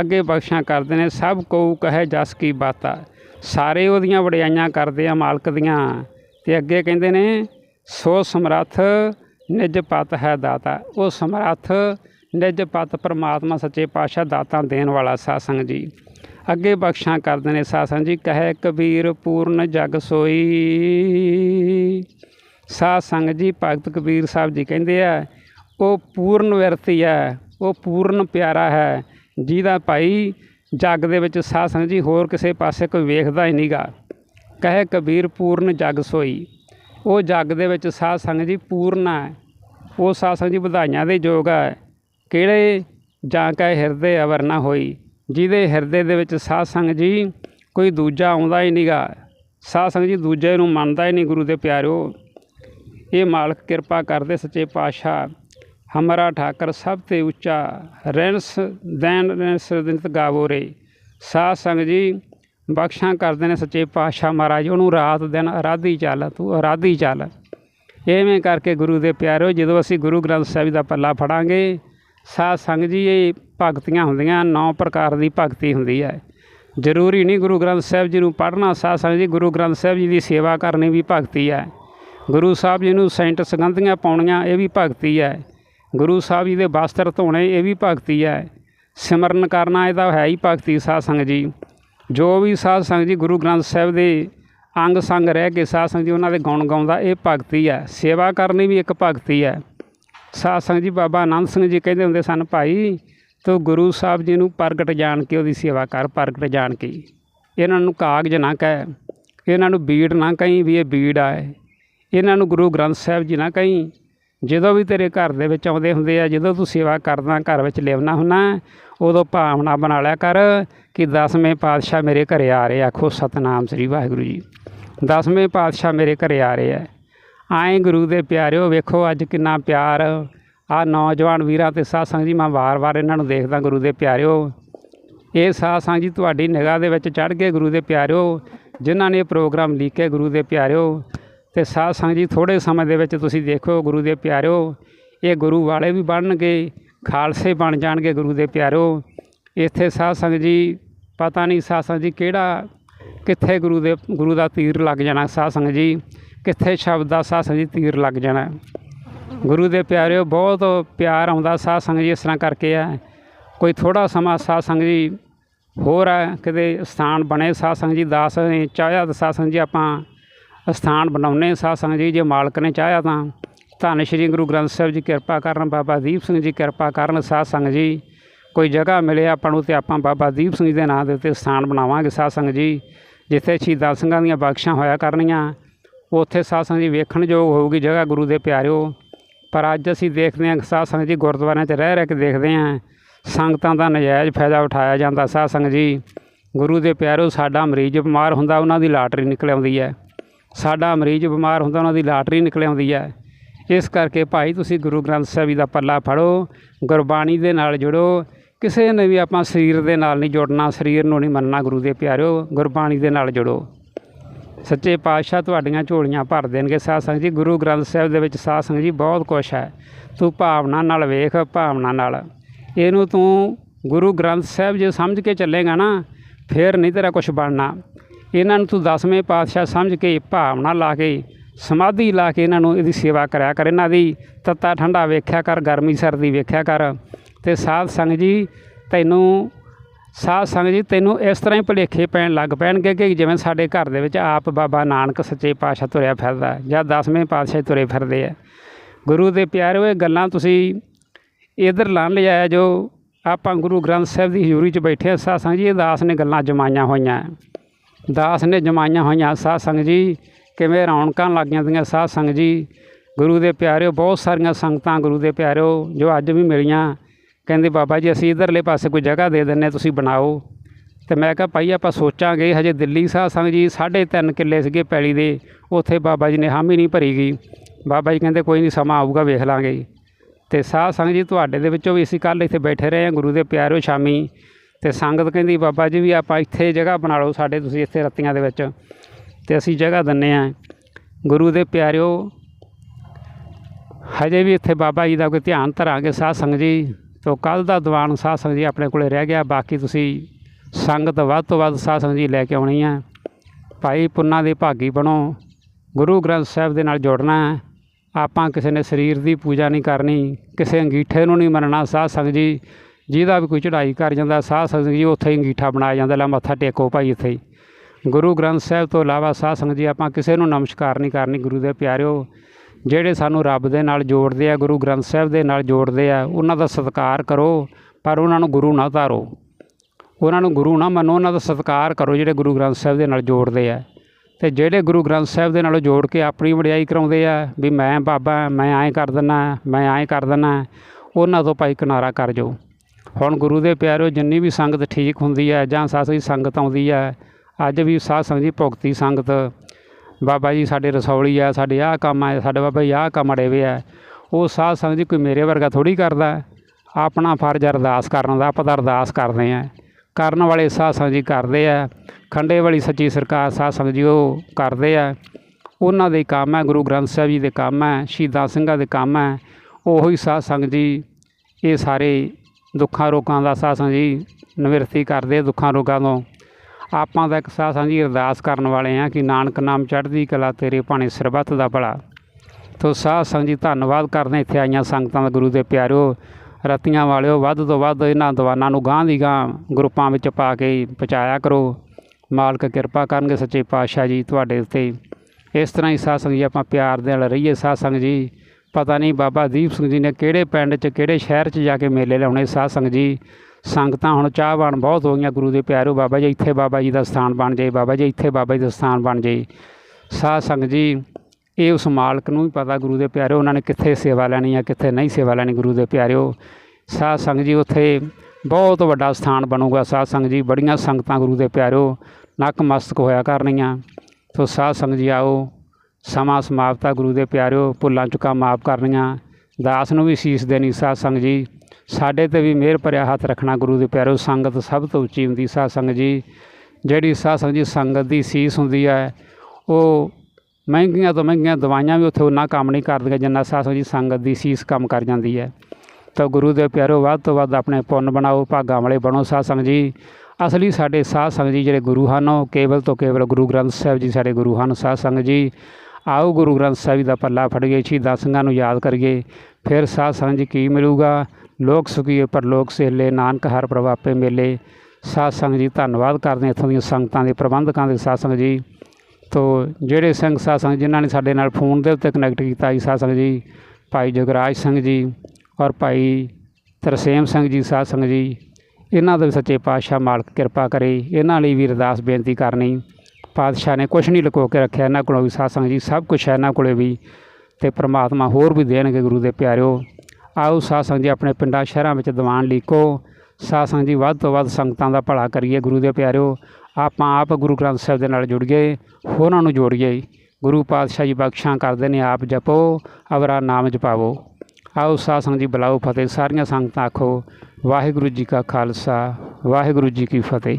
ਅੱਗੇ ਬਖਸ਼ਾਂ ਕਰਦੇ ਨੇ, ਸਭ ਕੋ ਕਹੇ ਜਸ ਕੀ ਬਾਤਾ। ਸਾਰੇ ਉਹਦੀਆਂ ਵਡਿਆਈਆਂ ਕਰਦੇ ਆ ਮਾਲਕ ਦੀਆਂ। ਤੇ ਅੱਗੇ ਕਹਿੰਦੇ ਨੇ, ਸੋ ਸਮਰੱਥ ਨਿਜ ਪਤ ਹੈ ਦਾਤਾ। ਉਹ ਸਮਰੱਥ ਨਿਜ ਪਤ ਪਰਮਾਤਮਾ ਸੱਚੇ ਪਾਤਸ਼ਾਹ ਦਾਤਾ ਦੇਣ ਵਾਲਾ ਸਾਧ ਸੰਗਤ ਜੀ। ਅੱਗੇ ਬਖਸ਼ਾਂ ਕਰਦੇ ਨੇ ਸਾਧ ਸੰਗਤ ਜੀ, ਕਹੇ ਕਬੀਰ ਪੂਰਨ ਜਗ ਸੋਈ। ਸਾਧ ਸੰਗਤ ਜੀ, ਭਗਤ ਕਬੀਰ ਸਾਹਿਬ ਜੀ ਕਹਿੰਦੇ ਆ, ਉਹ ਪੂਰਨ ਵਿਰਤੀ ਹੈ, ਉਹ ਪੂਰਨ ਪਿਆਰਾ ਹੈ। ਜਿਹਦਾ ਭਾਈ ਜੱਗ ਦੇ ਵਿੱਚ ਸਾਧ ਸੰਗਤ ਜੀ, ਹੋਰ ਕਿਸੇ ਪਾਸੇ ਕੋਈ ਵੇਖਦਾ ਹੀ ਨਹੀਂਗਾ ਕਹੇ ਕਬੀਰ, ਪੂਰਨ ਜੱਗ ਸੋਈ। ਉਹ ਜੱਗ ਦੇ ਵਿੱਚ ਸਾਧ ਸੰਗਤ ਜੀ ਪੂਰਨ ਹੈ ਉਹ ਸਾਧ ਸੰਗਤ ਜੀ ਵਧਾਈਆਂ ਦੇ ਯੋਗ ਹੈ ਕਿਹੜੇ ਜਾਂ ਕੈ ਹਿਰਦੇ ਅਵਰ ਨਾ ਹੋਈ। ਜਿਹਦੇ ਹਿਰਦੇ ਦੇ ਵਿੱਚ ਸਾਧ ਸੰਗਤ ਜੀ ਕੋਈ ਦੂਜਾ ਆਉਂਦਾ ਹੀ ਨਹੀਂਗਾ ਸਾਧ ਸੰਗਤ ਜੀ ਦੂਜੇ ਨੂੰ ਮੰਨਦਾ ਹੀ ਨਹੀਂ ਗੁਰੂ ਦੇ ਪਿਆਰਿਓ। ਇਹ ਮਾਲਕ ਕਿਰਪਾ ਕਰਦੇ ਸੱਚੇ ਪਾਤਸ਼ਾਹ। ਹਮਾਰਾ ਠਾਕਰ ਸਭ ਤੇ ਉੱਚਾ ਰਹਿਣਸ ਦੈਨ ਰਹਿਣਸ ਦਿਨਤ ਗਾਵੋ ਰੇ ਸਾਧ ਸੰਗ ਜੀ ਬਖਸ਼ਾਂ ਕਰਦੇ ਨੇ ਸੱਚੇ ਪਾਤਸ਼ਾਹ ਮਹਾਰਾਜ ਉਹਨੂੰ ਰਾਤ ਦਿਨ ਅਰਾਧੀ ਚੱਲ ਤੂੰ ਅਰਾਧੀ ਚੱਲ ਐਵੇਂ ਕਰਕੇ ਗੁਰੂ ਦੇ ਪਿਆਰਿਓ ਜਦੋਂ ਅਸੀਂ ਗੁਰੂ ਗ੍ਰੰਥ ਸਾਹਿਬ ਦਾ ਪੱਲਾ ਫੜਾਂਗੇ ਸਾਧ ਸੰਗਤ ਜੀ ਇਹ ਭਗਤੀਆਂ ਹੁੰਦੀਆਂ ਨੌ ਪ੍ਰਕਾਰ ਦੀ ਭਗਤੀ ਹੁੰਦੀ ਹੈ ਜ਼ਰੂਰੀ ਨਹੀਂ ਗੁਰੂ ਗ੍ਰੰਥ ਸਾਹਿਬ ਜੀ ਨੂੰ ਪੜ੍ਹਨਾ ਸਾਧ ਸੰਗਤ ਜੀ ਗੁਰੂ ਗ੍ਰੰਥ ਸਾਹਿਬ ਜੀ ਦੀ ਸੇਵਾ ਕਰਨੀ ਵੀ ਭਗਤੀ ਹੈ ਗੁਰੂ ਸਾਹਿਬ ਜੀ ਨੂੰ ਸੈਂਟ ਸੁਗੰਧੀਆਂ ਪਾਉਣੀਆਂ ਇਹ ਵੀ ਭਗਤੀ ਹੈ ਗੁਰੂ ਸਾਹਿਬ ਜੀ ਦੇ ਵਸਤਰ ਧੋਣੇ ਇਹ ਵੀ ਭਗਤੀ ਹੈ। ਸਿਮਰਨ ਕਰਨਾ ਇਹ ਤਾਂ ਹੈ ਹੀ ਭਗਤੀ ਸਾਧ ਸੰਗਤ ਜੀ। ਜੋ ਵੀ ਸਾਧ ਸੰਗਤ ਜੀ ਗੁਰੂ ਗ੍ਰੰਥ ਸਾਹਿਬ ਦੇ ਅੰਗ ਸੰਗ ਰਹਿ ਕੇ ਸਾਧ ਸੰਗਤ ਜੀ ਉਹਨਾਂ ਦੇ ਗੁਣ ਗਾਉਂਦਾ, ਇਹ ਭਗਤੀ ਹੈ। ਸੇਵਾ ਕਰਨੀ ਵੀ ਇੱਕ ਭਗਤੀ ਹੈ। ਸਾਧ ਸੰਗਤ ਜੀ ਬਾਬਾ ਆਨੰਦ ਸਿੰਘ ਜੀ ਕਹਿੰਦੇ ਹੁੰਦੇ ਸਨ, ਭਾਈ, ਤੂੰ ਗੁਰੂ ਸਾਹਿਬ ਜੀ ਨੂੰ ਪ੍ਰਗਟ ਜਾਣ ਕੇ ਉਹਦੀ ਸੇਵਾ ਕਰ, ਪ੍ਰਗਟ ਜਾਣ ਕੇ। ਇਹਨਾਂ ਨੂੰ ਕਾਗਜ਼ ਨਾ ਕਹਿ, ਇਹਨਾਂ ਨੂੰ ਬੀੜ ਨਾ ਕਹੀਂ ਵੀ ਇਹ ਬੀੜ ਆ ਇਹਨਾਂ ਨੂੰ ਗੁਰੂ ਗ੍ਰੰਥ ਸਾਹਿਬ ਜੀ ਨਾ ਕਹੀਂ ਜਦੋਂ ਵੀ ਤੇਰੇ ਘਰ ਦੇ ਵਿੱਚ ਆਉਂਦੇ ਹੁੰਦੇ ਆ, ਜਦੋਂ ਤੂੰ ਸੇਵਾ ਕਰਦਾ, ਘਰ ਵਿੱਚ ਲਿਆਉਣਾ ਹੁੰਨਾ, ਉਦੋਂ ਭਾਵਨਾ ਬਣਾ ਲਿਆ ਕਰ ਕਿ ਦਸਵੇਂ ਪਾਤਸ਼ਾਹ ਮੇਰੇ ਘਰੇ ਆ ਰਹੇ ਆਖੋ, ਸਤਨਾਮ ਸ੍ਰੀ ਵਾਹਿਗੁਰੂ ਜੀ। ਦਸਵੇਂ ਪਾਤਸ਼ਾਹ ਮੇਰੇ ਘਰੇ ਆ ਰਹੇ ਆ। ਆਏ ਗੁਰੂ ਦੇ ਪਿਆਰਿਓ, ਵੇਖੋ ਅੱਜ ਕਿੰਨਾ ਪਿਆਰ। ਆ ਨੌਜਵਾਨ ਵੀਰਾਂ ਤੇ ਸਾਧ ਸੰਗਤ ਜੀ, ਮੈਂ ਵਾਰ-ਵਾਰ ਇਹਨਾਂ ਨੂੰ ਦੇਖਦਾ ਗੁਰੂ ਦੇ ਪਿਆਰਿਓ। ਇਹ ਸਾਧ ਸੰਗਤ ਜੀ, ਤੁਹਾਡੀ ਨਿਗਾਹ ਦੇ ਵਿੱਚ ਚੜ ਗਏ ਗੁਰੂ ਦੇ ਪਿਆਰਿਓ, ਜਿਨ੍ਹਾਂ ਨੇ ਇਹ ਪ੍ਰੋਗਰਾਮ ਲੀਕੇ ਗੁਰੂ ਦੇ ਪਿਆਰਿਓ। ਤੇ ਸਾਧ ਸੰਗਤ ਜੀ ਥੋੜੇ ਸਮੇਂ ਦੇ ਵਿੱਚ ਤੁਸੀਂ ਦੇਖੋ ਗੁਰੂ ਦੇ ਪਿਆਰਿਓ ਇਹ ਗੁਰੂ ਵਾਲੇ ਵੀ ਬਣਨਗੇ, ਖਾਲਸੇ ਬਣ ਜਾਣਗੇ ਗੁਰੂ ਦੇ ਪਿਆਰਿਓ ਇੱਥੇ ਸਾਧ ਸੰਗਤ ਜੀ, ਪਤਾ ਨਹੀਂ ਸਾਧ ਸੰਗਤ ਜੀ ਕਿਹੜਾ, ਕਿੱਥੇ ਗੁਰੂ ਦੇ, ਗੁਰੂ ਦਾ ਤੀਰ ਲੱਗ ਜਾਣਾ ਸਾਧ ਸੰਗਤ ਜੀ, ਕਿੱਥੇ ਸ਼ਬਦ ਦਾ ਸਾਧ ਸੰਗਤ ਜੀ ਤੀਰ ਲੱਗ ਜਾਣਾ। ਗੁਰੂ ਦੇ ਪਿਆਰਿਓ, ਬਹੁਤ ਪਿਆਰ ਆਉਂਦਾ ਸਾਧ ਸੰਗਤ ਜੀ ਇਸ ਤਰ੍ਹਾਂ ਕਰਕੇ ਆ। ਕੋਈ ਥੋੜਾ ਸਮਾਂ ਸਾਧ ਸੰਗਤ ਜੀ ਹੋਰ ਹੈ ਕਿਤੇ ਸਥਾਨ ਬਣੇ, ਸਾਧ ਸੰਗਤ ਜੀ ਦਾਸ ਨੇ ਚਾਹਿਆ ਤਾਂ ਸਾਧ ਸੰਗਤ ਜੀ ਆਪਾਂ ਸਥਾਨ ਬਣਾਉਨੇ ਸਾਧ ਸੰਗਤ ਜੀ, ਜੇ ਮਾਲਕ ਨੇ ਚਾਹਿਆ ਤਾਂ। ਧੰਨ ਸ਼੍ਰੀ ਗੁਰੂ ਗ੍ਰੰਥ ਸਾਹਿਬ ਜੀ ਕਿਰਪਾ ਕਰਨ, ਬਾਬਾ ਦੀਪ ਸਿੰਘ ਜੀ ਕਿਰਪਾ ਕਰਨ, ਸਾਧ ਸੰਗਤ ਜੀ। ਕੋਈ ਜਗ੍ਹਾ ਮਿਲੇ ਆਪਾਂ ਨੂੰ ਤੇ ਆਪਾਂ ਬਾਬਾ ਦੀਪ ਸਿੰਘ ਜੀ ਦੇ ਨਾਂ ਦੇ ਉੱਤੇ ਸਥਾਨ ਬਣਾਵਾਂਗੇ ਸਾਧ ਸੰਗਤ ਜੀ, ਜਿੱਥੇ ਸ਼ਹੀਦਾਂ ਸਿੰਘਾਂ ਦੀਆਂ ਬਖਸ਼ਾਂ ਹੋਇਆ ਕਰਨੀਆਂ। ਉੱਥੇ ਸਾਧ ਸੰਗਤ ਜੀ ਵੇਖਣ ਯੋਗ ਹੋਊਗੀ ਜਗ੍ਹਾ ਗੁਰੂ ਦੇ ਪਿਆਰਿਓ। ਪਰ ਅੱਜ ਅਸੀਂ ਦੇਖਦੇ ਹਾਂ ਕਿ ਸਾਧ ਸੰਗਤ ਜੀ ਗੁਰਦੁਆਰਿਆਂ 'ਚ ਰਹਿ ਰਹਿ ਕੇ ਦੇਖਦੇ ਹਾਂ, ਸੰਗਤਾਂ ਦਾ ਨਜਾਇਜ਼ ਫਾਇਦਾ ਉਠਾਇਆ ਜਾਂਦਾ ਸਾਧ ਸੰਗਤ ਜੀ। ਗੁਰੂ ਦੇ ਪਿਆਰਿਓ, ਸਾਡਾ ਮਰੀਜ਼ ਬਿਮਾਰ ਹੁੰਦਾ, ਉਹਨਾਂ ਦੀ ਲਾਟਰੀ ਨਿਕਲ ਆਉਂਦੀ ਹੈ। ਸਾਡਾ ਮਰੀਜ਼ ਬਿਮਾਰ ਹੁੰਦਾ, ਉਹਨਾਂ ਦੀ ਲਾਟਰੀ ਨਿਕਲ ਆਉਂਦੀ ਹੈ ਇਸ ਕਰਕੇ ਭਾਈ ਤੁਸੀਂ ਗੁਰੂ ਗ੍ਰੰਥ ਸਾਹਿਬ ਜੀ ਦਾ ਪੱਲਾ ਫੜੋ, ਗੁਰਬਾਣੀ ਦੇ ਨਾਲ ਜੁੜੋ। ਕਿਸੇ ਨੇ ਵੀ ਆਪਾਂ ਸਰੀਰ ਦੇ ਨਾਲ ਨਹੀਂ ਜੁੜਨਾ, ਸਰੀਰ ਨੂੰ ਨਹੀਂ ਮੰਨਣਾ, ਗੁਰੂ ਦੇ ਪਿਆਰਿਓ, ਗੁਰਬਾਣੀ ਦੇ ਨਾਲ ਜੁੜੋ। ਸੱਚੇ ਪਾਤਸ਼ਾਹ ਤੁਹਾਡੀਆਂ ਝੋਲੀਆਂ ਭਰ ਦੇਣਗੇ। ਸਾਧ ਸੰਗਤ ਜੀ, ਗੁਰੂ ਗ੍ਰੰਥ ਸਾਹਿਬ ਦੇ ਵਿੱਚ ਸਾਧ ਸੰਗਤ ਜੀ ਬਹੁਤ ਕੁਛ ਹੈ। ਤੂੰ ਭਾਵਨਾ ਨਾਲ ਵੇਖ, ਭਾਵਨਾ ਨਾਲ। ਇਹਨੂੰ ਤੂੰ ਗੁਰੂ ਗ੍ਰੰਥ ਸਾਹਿਬ ਜੇ ਸਮਝ ਕੇ ਚੱਲੇਗਾ ਨਾ, ਫਿਰ ਨਹੀਂ ਤੇਰਾ ਕੁਝ ਬਣਨਾ। ਇਹਨਾਂ ਨੂੰ ਤੂੰ ਦਸਵੇਂ ਪਾਤਸ਼ਾਹ ਸਮਝ ਕੇ ਭਾਵਨਾ ਲਾ ਕੇ, ਸਮਾਧੀ ਲਾ ਕੇ ਇਹਨਾਂ ਨੂੰ ਇਹਦੀ ਸੇਵਾ ਕਰਿਆ ਕਰ ਇਹਨਾਂ ਦੀ। ਤੱਤਾ ਠੰਡਾ ਵੇਖਿਆ ਕਰ, ਗਰਮੀ ਸਰਦੀ ਵੇਖਿਆ ਕਰ। ਤੇ ਸਾਧ ਸੰਗਤ ਜੀ, ਤੈਨੂੰ, ਸਾਧ ਸੰਗਤ ਜੀ, ਤੈਨੂੰ ਇਸ ਤਰ੍ਹਾਂ ਹੀ ਭੁਲੇਖੇ ਪੈਣ ਲੱਗ ਪੈਣਗੇ ਕਿ ਜਿਵੇਂ ਸਾਡੇ ਘਰ ਦੇ ਵਿੱਚ ਆਪ ਬਾਬਾ ਨਾਨਕ ਸੱਚੇ ਪਾਤਸ਼ਾਹ ਤੁਰਿਆ ਫਿਰਦਾ ਜਾਂ ਦਸਵੇਂ ਪਾਤਸ਼ਾਹ ਤੁਰੇ ਫਿਰਦੇ ਆ ਗੁਰੂ ਦੇ ਪਿਆਰੇ, ਇਹ ਗੱਲਾਂ ਤੁਸੀਂ ਇਧਰ ਲਾਂ ਲਿਆਇਆ ਜੋ ਆਪਾਂ ਗੁਰੂ ਗ੍ਰੰਥ ਸਾਹਿਬ ਦੀ ਹਜ਼ੂਰੀ 'ਚ ਬੈਠੇ ਹਾਂ। ਸਾਧ ਸੰਗਤ ਜੀ, ਇਹ ਦਾਸ ਨੇ ਗੱਲਾਂ ਜਮਾਈਆਂ ਹੋਈਆਂ ਦਾਸ ਨੇ ਜਮਾਈਆਂ ਹੋਈਆਂ ਸਾਧ ਸੰਗਤ ਜੀ, ਕਿਵੇਂ ਰੌਣਕਾਂ ਲੱਗ ਜਾਂਦੀਆਂ ਸਾਧ ਸੰਗਤ ਜੀ। ਗੁਰੂ ਦੇ ਪਿਆਰਿਓ, ਬਹੁਤ ਸਾਰੀਆਂ ਸੰਗਤਾਂ ਗੁਰੂ ਦੇ ਪਿਆਰਿਓ ਜੋ ਅੱਜ ਵੀ ਮਿਲੀਆਂ। ਕਹਿੰਦੇ, ਬਾਬਾ ਜੀ, ਅਸੀਂ ਇਧਰਲੇ ਪਾਸੇ ਕੋਈ ਜਗ੍ਹਾ ਦੇ ਦਿੰਨੇ ਤੁਸੀਂ ਬਣਾਓ। ਤੇ ਮੈਂ ਕਿਹਾ, ਭਾਈ, ਆਪਾਂ ਸੋਚਾਂਗੇ, ਹਜੇ ਦਿੱਲੀ ਸਾਧ ਸੰਗਤ ਜੀ ਸਾਢੇ ਤਿੰਨ ਕਿੱਲੇ ਸੀਗੇ ਪੈਲੀ ਦੇ, ਉੱਥੇ ਬਾਬਾ ਜੀ ਨੇ ਹਾਮੀ ਨਹੀਂ ਭਰੀ ਗਈ। ਬਾਬਾ ਜੀ ਕਹਿੰਦੇ, ਕੋਈ ਨਹੀਂ, ਸਮਾਂ ਆਊਗਾ, ਵੇਖ ਲਾਂਗੇ ਤੇ ਸਾਧ ਸੰਗਤ ਜੀ, ਤੁਹਾਡੇ ਦੇ ਵਿੱਚੋਂ ਵੀ ਅਸੀਂ ਕੱਲ੍ਹ ਇੱਥੇ ਬੈਠੇ ਰਹੇ ਹਾਂ, ਗੁਰੂ ਦੇ ਪਿਆਰਿਓ, ਸ਼ਾਮੀ। ਤੇ ਸੰਗਤ ਕਹਿੰਦੀ, ਬਾਬਾ ਜੀ ਵੀ ਆਪਾਂ ਇੱਥੇ ਜਗ੍ਹਾ ਬਣਾ ਲਓ ਸਾਡੇ, ਤੁਸੀਂ ਇੱਥੇ ਰੱਤੀਆਂ ਦੇ ਵਿੱਚ। ਤੇ ਅਸੀਂ ਜਗ੍ਹਾ ਦਿੰਨੇ ਆ। ਗੁਰੂ ਦੇ ਪਿਆਰਿਓ, ਹਜੇ ਵੀ ਇੱਥੇ ਬਾਬਾ ਜੀ ਦਾ ਕੋਈ ਧਿਆਨ ਧਰਾਂਗੇ ਸਾਧ ਸੰਗਤ ਜੀ, ਤੋਂ ਕੱਲ ਦਾ ਦੀਵਾਨ ਸਾਧ ਸੰਗਤ ਜੀ ਆਪਣੇ ਕੋਲੇ ਰਹਿ ਗਿਆ। ਬਾਕੀ ਤੁਸੀਂ ਸੰਗਤ ਵੱਧ ਤੋਂ ਵੱਧ ਸਾਧ ਸੰਗਤ ਜੀ ਲੈ ਕੇ ਆਉਣੀ ਆ। ਭਾਈ ਪੁੰਨਾ ਦੇ ਭਾਗੀ ਬਣੋ। ਗੁਰੂ ਗ੍ਰੰਥ ਸਾਹਿਬ ਦੇ ਨਾਲ ਜੁੜਨਾ ਹੈ। ਆਪਾਂ ਕਿਸੇ ਨੇ ਸਰੀਰ ਦੀ ਪੂਜਾ ਨਹੀਂ ਕਰਨੀ, ਕਿਸੇ ਅੰਗੀਠੇ ਨੂੰ ਨਹੀਂ ਮੰਨਣਾ। ਸਾਧ ਸੰਗਤ ਜੀ ਜਿਹਦਾ ਵੀ ਕੋਈ ਚੜ੍ਹਾਈ ਕਰ ਜਾਂਦਾ, ਸਾਧ ਸੰਗਤ ਜੀ ਉੱਥੇ ਹੀ ਅੰਗੀਠਾ ਬਣਾਇਆ ਜਾਂਦਾ, ਲੈ ਮੱਥਾ ਟੇਕੋ ਭਾਈ ਇੱਥੇ ਹੀ। ਗੁਰੂ ਗ੍ਰੰਥ ਸਾਹਿਬ ਤੋਂ ਇਲਾਵਾ ਸਾਧ ਸੰਗਤ ਜੀ ਆਪਾਂ ਕਿਸੇ ਨੂੰ ਨਮਸਕਾਰ ਨਹੀਂ ਕਰਨੀ, ਗੁਰੂ ਦੇ ਪਿਆਰਿਓ। ਜਿਹੜੇ ਸਾਨੂੰ ਰੱਬ ਦੇ ਨਾਲ ਜੋੜਦੇ ਆ, ਗੁਰੂ ਗ੍ਰੰਥ ਸਾਹਿਬ ਦੇ ਨਾਲ ਜੋੜਦੇ ਆ, ਉਹਨਾਂ ਦਾ ਸਤਿਕਾਰ ਕਰੋ, ਪਰ ਉਹਨਾਂ ਨੂੰ ਗੁਰੂ ਨਾ ਧਾਰੋ। ਉਹਨਾਂ ਨੂੰ ਗੁਰੂ ਨਾ ਮੰਨੋ, ਉਹਨਾਂ ਦਾ ਸਤਿਕਾਰ ਕਰੋ ਜਿਹੜੇ ਗੁਰੂ ਗ੍ਰੰਥ ਸਾਹਿਬ ਦੇ ਨਾਲ ਜੋੜਦੇ ਆ। ਤੇ ਜਿਹੜੇ ਗੁਰੂ ਗ੍ਰੰਥ ਸਾਹਿਬ ਦੇ ਨਾਲੋਂ ਜੋੜ ਕੇ ਆਪਣੀ ਵਡਿਆਈ ਕਰਾਉਂਦੇ ਆ, ਵੀ ਮੈਂ ਬਾਬਾ, ਮੈਂ ਐਂ ਕਰ ਦਿੰਦਾ ਮੈਂ ਐਂ ਕਰ ਦਿੰਦਾ ਉਹਨਾਂ ਤੋਂ ਭਾਈ ਕਿਨਾਰਾ ਕਰ ਜਾਓ ਹੁਣ ਗੁਰੂ ਦੇ ਪਿਆਰਿਓ ਜਿੰਨੀ ਵੀ ਸੰਗਤ ਠੀਕ ਹੁੰਦੀ ਹੈ ਜਾਂ ਸਾਧ ਸੰਗਤ ਆਉਂਦੀ ਹੈ, ਅੱਜ ਵੀ ਸਾਧ ਸੰਗਤ ਦੀ ਭੁਗਤੀ ਸੰਗਤ। ਬਾਬਾ ਜੀ ਸਾਡੇ ਰਸੌਲੀ ਆ, ਸਾਡੇ ਆਹ ਕੰਮ ਆ, ਸਾਡੇ ਬਾਬਾ ਜੀ ਆਹ ਕੰਮ ਅੜੇ ਵੇ ਆ। ਉਹ ਸਾਧ ਸੰਗਤ ਜੀ ਕੋਈ ਮੇਰੇ ਵਰਗਾ ਥੋੜੀ ਕਰਦਾ ਆਪਣਾ ਫਰਜ਼ ਅਰਦਾਸ ਕਰਨ ਦਾ, ਆਪਾਂ ਤਾਂ ਅਰਦਾਸ ਕਰਦੇ ਆ। ਕਰਨ ਵਾਲੇ ਸਾਧ ਸੰਗਤ ਜੀ ਕਰਦੇ ਆ। ਖੰਡੇ ਵਾਲੀ ਸੱਚੀ ਸਰਕਾਰ ਸਾਧ ਸੰਗਤ ਜੀ ਉਹ ਕਰਦੇ ਆ। ਉਹਨਾਂ ਦੇ ਕੰਮ ਹੈ ਗੁਰੂ ਗ੍ਰੰਥ ਸਾਹਿਬ ਜੀ ਦੇ ਕੰਮ ਹੈ ਸ਼ਹੀਦਾਂ ਸਿੰਘਾਂ ਦੇ ਕੰਮ ਹੈ ਉਹੀ ਸਾਧ ਸੰਗਤ ਜੀ ਇਹ ਸਾਰੇ ਦੁੱਖਾਂ ਰੋਗਾਂ ਦਾ ਸਾਧ ਸੰਗਤ ਜੀ ਨਿਵਰਤੀ ਕਰਦੇ ਦੁੱਖਾਂ ਰੋਗਾਂ ਤੋਂ। ਆਪਾਂ ਤਾਂ ਇੱਕ ਸਾਹ ਸੰਗਤ ਜੀ ਅਰਦਾਸ ਕਰਨ ਵਾਲੇ ਆ ਕਿ ਨਾਨਕ ਨਾਮ ਚੜ੍ਹਦੀ ਕਲਾ ਤੇਰੇ ਭਾਣੇ ਸਰਬੱਤ ਦਾ ਭਲਾ। ਤੋ ਸਾਹ ਸੰਗਤ ਜੀ ਧੰਨਵਾਦ ਕਰਦੇ ਇੱਥੇ ਆਈਆਂ ਸੰਗਤਾਂ ਦਾ ਗੁਰੂ ਦੇ ਪਿਆਰਿਓ, ਰਤੀਆਂ ਵਾਲਿਓ, ਵੱਧ ਤੋਂ ਵੱਧ ਇਹਨਾਂ ਦੀਵਾਨਾਂ ਨੂੰ ਗਾਂਹ ਦੀ ਗਾਂਹ ਗਰੁੱਪਾਂ ਵਿੱਚ ਪਾ ਕੇ ਪਹੁੰਚਾਇਆ ਕਰੋ। ਮਾਲਕ ਕਿਰਪਾ ਕਰਨਗੇ ਸੱਚੇ ਪਾਤਸ਼ਾਹ ਜੀ ਤੁਹਾਡੇ ਉੱਤੇ। ਇਸ ਤਰ੍ਹਾਂ ਹੀ ਸਾਧ ਸੰਗਤ ਜੀ ਆਪਾਂ ਪਿਆਰ ਦੇ ਨਾਲ ਰਹੀਏ ਸਾਧ ਸੰਗਤ ਜੀ ਪਤਾ ਨਹੀਂ ਬਾਬਾ ਦੀਪ ਸਿੰਘ ਜੀ ਨੇ ਕਿਹੜੇ ਪਿੰਡ 'ਚ, ਕਿਹੜੇ ਸ਼ਹਿਰ 'ਚ ਜਾ ਕੇ ਮੇਲੇ ਲਾਉਣੇ ਸਾਧ ਸੰਗਤ ਜੀ। ਸੰਗਤਾਂ ਹੁਣ ਚਾਹਵਾਨ ਬਹੁਤ ਹੋ ਗਈਆਂ ਗੁਰੂ ਦੇ ਪਿਆਰੋ ਬਾਬਾ ਜੀ, ਇੱਥੇ ਬਾਬਾ ਜੀ ਦਾ ਸਥਾਨ ਬਣ ਜਾਏ, ਬਾਬਾ ਜੀ ਇੱਥੇ ਬਾਬਾ ਜੀ ਦਾ ਸਥਾਨ ਬਣ ਜਾਏ। ਸਾਧ ਸੰਗਤ ਜੀ, ਇਹ ਉਸ ਮਾਲਕ ਨੂੰ ਵੀ ਪਤਾ ਗੁਰੂ ਦੇ ਪਿਆਰਿਓ ਉਹਨਾਂ ਨੇ ਕਿੱਥੇ ਸੇਵਾ ਲੈਣੀ ਆ, ਕਿੱਥੇ ਨਹੀਂ ਸੇਵਾ ਲੈਣੀ ਗੁਰੂ ਦੇ ਪਿਆਰੋ। ਸਾਧ ਸੰਗਤ ਜੀ, ਉੱਥੇ ਬਹੁਤ ਵੱਡਾ ਸਥਾਨ ਬਣੂਗਾ। ਸਾਧ ਸੰਗਤ ਜੀ, ਬੜੀਆਂ ਸੰਗਤਾਂ ਗੁਰੂ ਦੇ ਪਿਆਰੋ ਨੱਕਮਸਤਕ ਹੋਇਆ ਕਰਨੀਆਂ। ਤੋ ਸਾਧ ਸੰਗਤ ਜੀ ਆਓ। ਸਮਾਂ ਸਮਾਪਤਾ ਗੁਰੂ ਦੇ ਪਿਆਰਿਓ, ਭੁੱਲਾਂ ਚੁੱਕਾਂ ਮਾਫ ਕਰਨੀਆਂ। ਦਾਸ ਨੂੰ ਵੀ ਸੀਸ ਦੇਣੀ ਸਾਧ ਸੰਗਤ ਜੀ। ਸਾਡੇ ਤੇ ਵੀ ਮਿਹਰ ਭਰਿਆ ਹੱਥ ਰੱਖਣਾ ਗੁਰੂ ਦੇ ਪਿਆਰਿਓ। ਸੰਗਤ ਸਭ ਤੋਂ ਉੱਚੀ ਹੁੰਦੀ ਸਾਧ ਸੰਗਤ ਜੀ। ਜਿਹੜੀ ਸਾਧ ਸੰਗ ਜੀ ਸੰਗਤ ਦੀ ਸੀਸ ਹੁੰਦੀ ਹੈ ਉਹ ਮਹਿੰਗੀਆਂ ਤੋਂ ਮਹਿੰਗੀਆਂ ਦਵਾਈਆਂ ਵੀ ਉੱਥੇ ਉਹਨਾਂ ਕੰਮ ਨਹੀਂ ਕਰਦੀਆਂ ਜਿੰਨਾ ਸਾਧ ਸੰਗਤ ਜੀ ਸੰਗਤ ਦੀ ਸੀਸ ਕੰਮ ਕਰ ਜਾਂਦੀ ਹੈ ਤਾਂ ਗੁਰੂ ਦੇ ਪਿਆਰੋ ਵੱਧ ਤੋਂ ਵੱਧ ਆਪਣੇ ਪੁੰਨ ਬਣਾਓ, ਭਾਗਾਂ ਵਾਲੇ ਬਣੋ ਸਾਧ ਸੰਗਤ ਜੀ। ਅਸਲੀ ਸਾਡੇ ਸਾਧ ਸੰਗਤ ਜੀ ਜਿਹੜੇ ਗੁਰੂ ਹਨ, ਉਹ ਕੇਵਲ ਤੋਂ ਕੇਵਲ ਗੁਰੂ ਗ੍ਰੰਥ ਸਾਹਿਬ ਜੀ, ਸਾਡੇ ਗੁਰੂ ਹਨ ਸਾਧ ਸੰਗਤ ਜੀ। ਆਓ ਗੁਰੂ ਗ੍ਰੰਥ ਸਾਹਿਬ ਜੀ ਦਾ ਪੱਲਾ ਫੜੀਏ, ਸ਼ਹੀਦਾਂ ਸਿੰਘਾਂ ਨੂੰ ਯਾਦ ਕਰੀਏ, ਫਿਰ ਸਾਧ ਸੰਗਤ ਜੀ ਕੀ ਮਿਲੂਗਾ? ਲੋਕ ਸੁਖੀਏ ਪਰ ਲੋਕ ਸੇਲੇ, ਨਾਨਕ ਹਰ ਪ੍ਰਭਾਪੇ ਮੇਲੇ। ਸਾਧ ਸੰਗਤ ਜੀ, ਧੰਨਵਾਦ ਕਰਦੇ ਇੱਥੋਂ ਦੀਆਂ ਸੰਗਤਾਂ ਦੇ ਪ੍ਰਬੰਧਕਾਂ ਦੇ ਸਾਧ ਸੰਗਤ ਜੀ। ਤੋ ਜਿਹੜੇ ਸਿੰਘ ਸਾਧ ਸੰਗਤ ਜਿਨ੍ਹਾਂ ਨੇ ਸਾਡੇ ਨਾਲ ਫੋਨ ਦੇ ਉੱਤੇ ਕਨੈਕਟ ਕੀਤਾ ਜੀ, ਸਾਧ ਸੰਗਤ ਜੀ, ਭਾਈ ਜਗਰਾਜ ਸਿੰਘ ਜੀ ਔਰ ਭਾਈ ਤਰਸੇਮ ਸਿੰਘ ਜੀ, ਸਾਧ ਸੰਗਤ ਜੀ, ਇਹਨਾਂ ਦੇ ਵੀ ਸੱਚੇ ਪਾਤਸ਼ਾਹ ਮਾਲਕ ਕਿਰਪਾ ਕਰੇ, ਇਹਨਾਂ ਲਈ ਵੀ ਅਰਦਾਸ ਬੇਨਤੀ ਕਰਨੀ। ਪਾਤਸ਼ਾਹ ਨੇ ਕੁਛ ਨਹੀਂ ਲੁਕੋ ਕੇ ਰੱਖਿਆ ਇਹਨਾਂ ਕੋਲੋਂ ਵੀ ਸਾਧ ਜੀ, ਸਭ ਕੁਝ ਹੈ ਇਹਨਾਂ ਕੋਲੇ ਵੀ। ਤੇ ਪ੍ਰਮਾਤਮਾ ਹੋਰ ਵੀ ਦੇਣਗੇ ਗੁਰੂ ਦੇ ਪਿਆਰਿਓ। ਆਓ ਸਾਧ ਜੀ, ਆਪਣੇ ਪਿੰਡਾਂ, ਸ਼ਹਿਰਾਂ ਵਿੱਚ ਦੀਵਾਨ ਲੀਕੋ। ਸਾਧ ਜੀ, ਵੱਧ ਤੋਂ ਵੱਧ ਸੰਗਤਾਂ ਦਾ ਭਲਾ ਕਰੀਏ ਗੁਰੂ ਦੇ ਪਿਆਰਿਓ। ਆਪਾਂ ਆਪ ਗੁਰੂ ਗ੍ਰੰਥ ਸਾਹਿਬ ਦੇ ਨਾਲ ਜੁੜੀਏ ਹੋਰਾਂ ਨੂੰ ਜੋੜੀਏ ਗੁਰੂ ਪਾਤਸ਼ਾਹ ਜੀ ਬਖਸ਼ਾਂ ਕਰਦੇ ਨੇ, ਆਪ ਜਪੋ, ਅਵਰਾ ਨਾਮ ਜਪਾਵੋ। ਆਓ ਸਾਧ ਸੰਗਤ ਜੀ, ਬੁਲਾਓ ਫਤਿਹ। ਸਾਰੀਆਂ ਸੰਗਤਾਂ ਆਖੋ, ਵਾਹਿਗੁਰੂ ਜੀ ਕਾ ਖਾਲਸਾ, ਵਾਹਿਗੁਰੂ ਜੀ ਕੀ ਫਤਿਹ।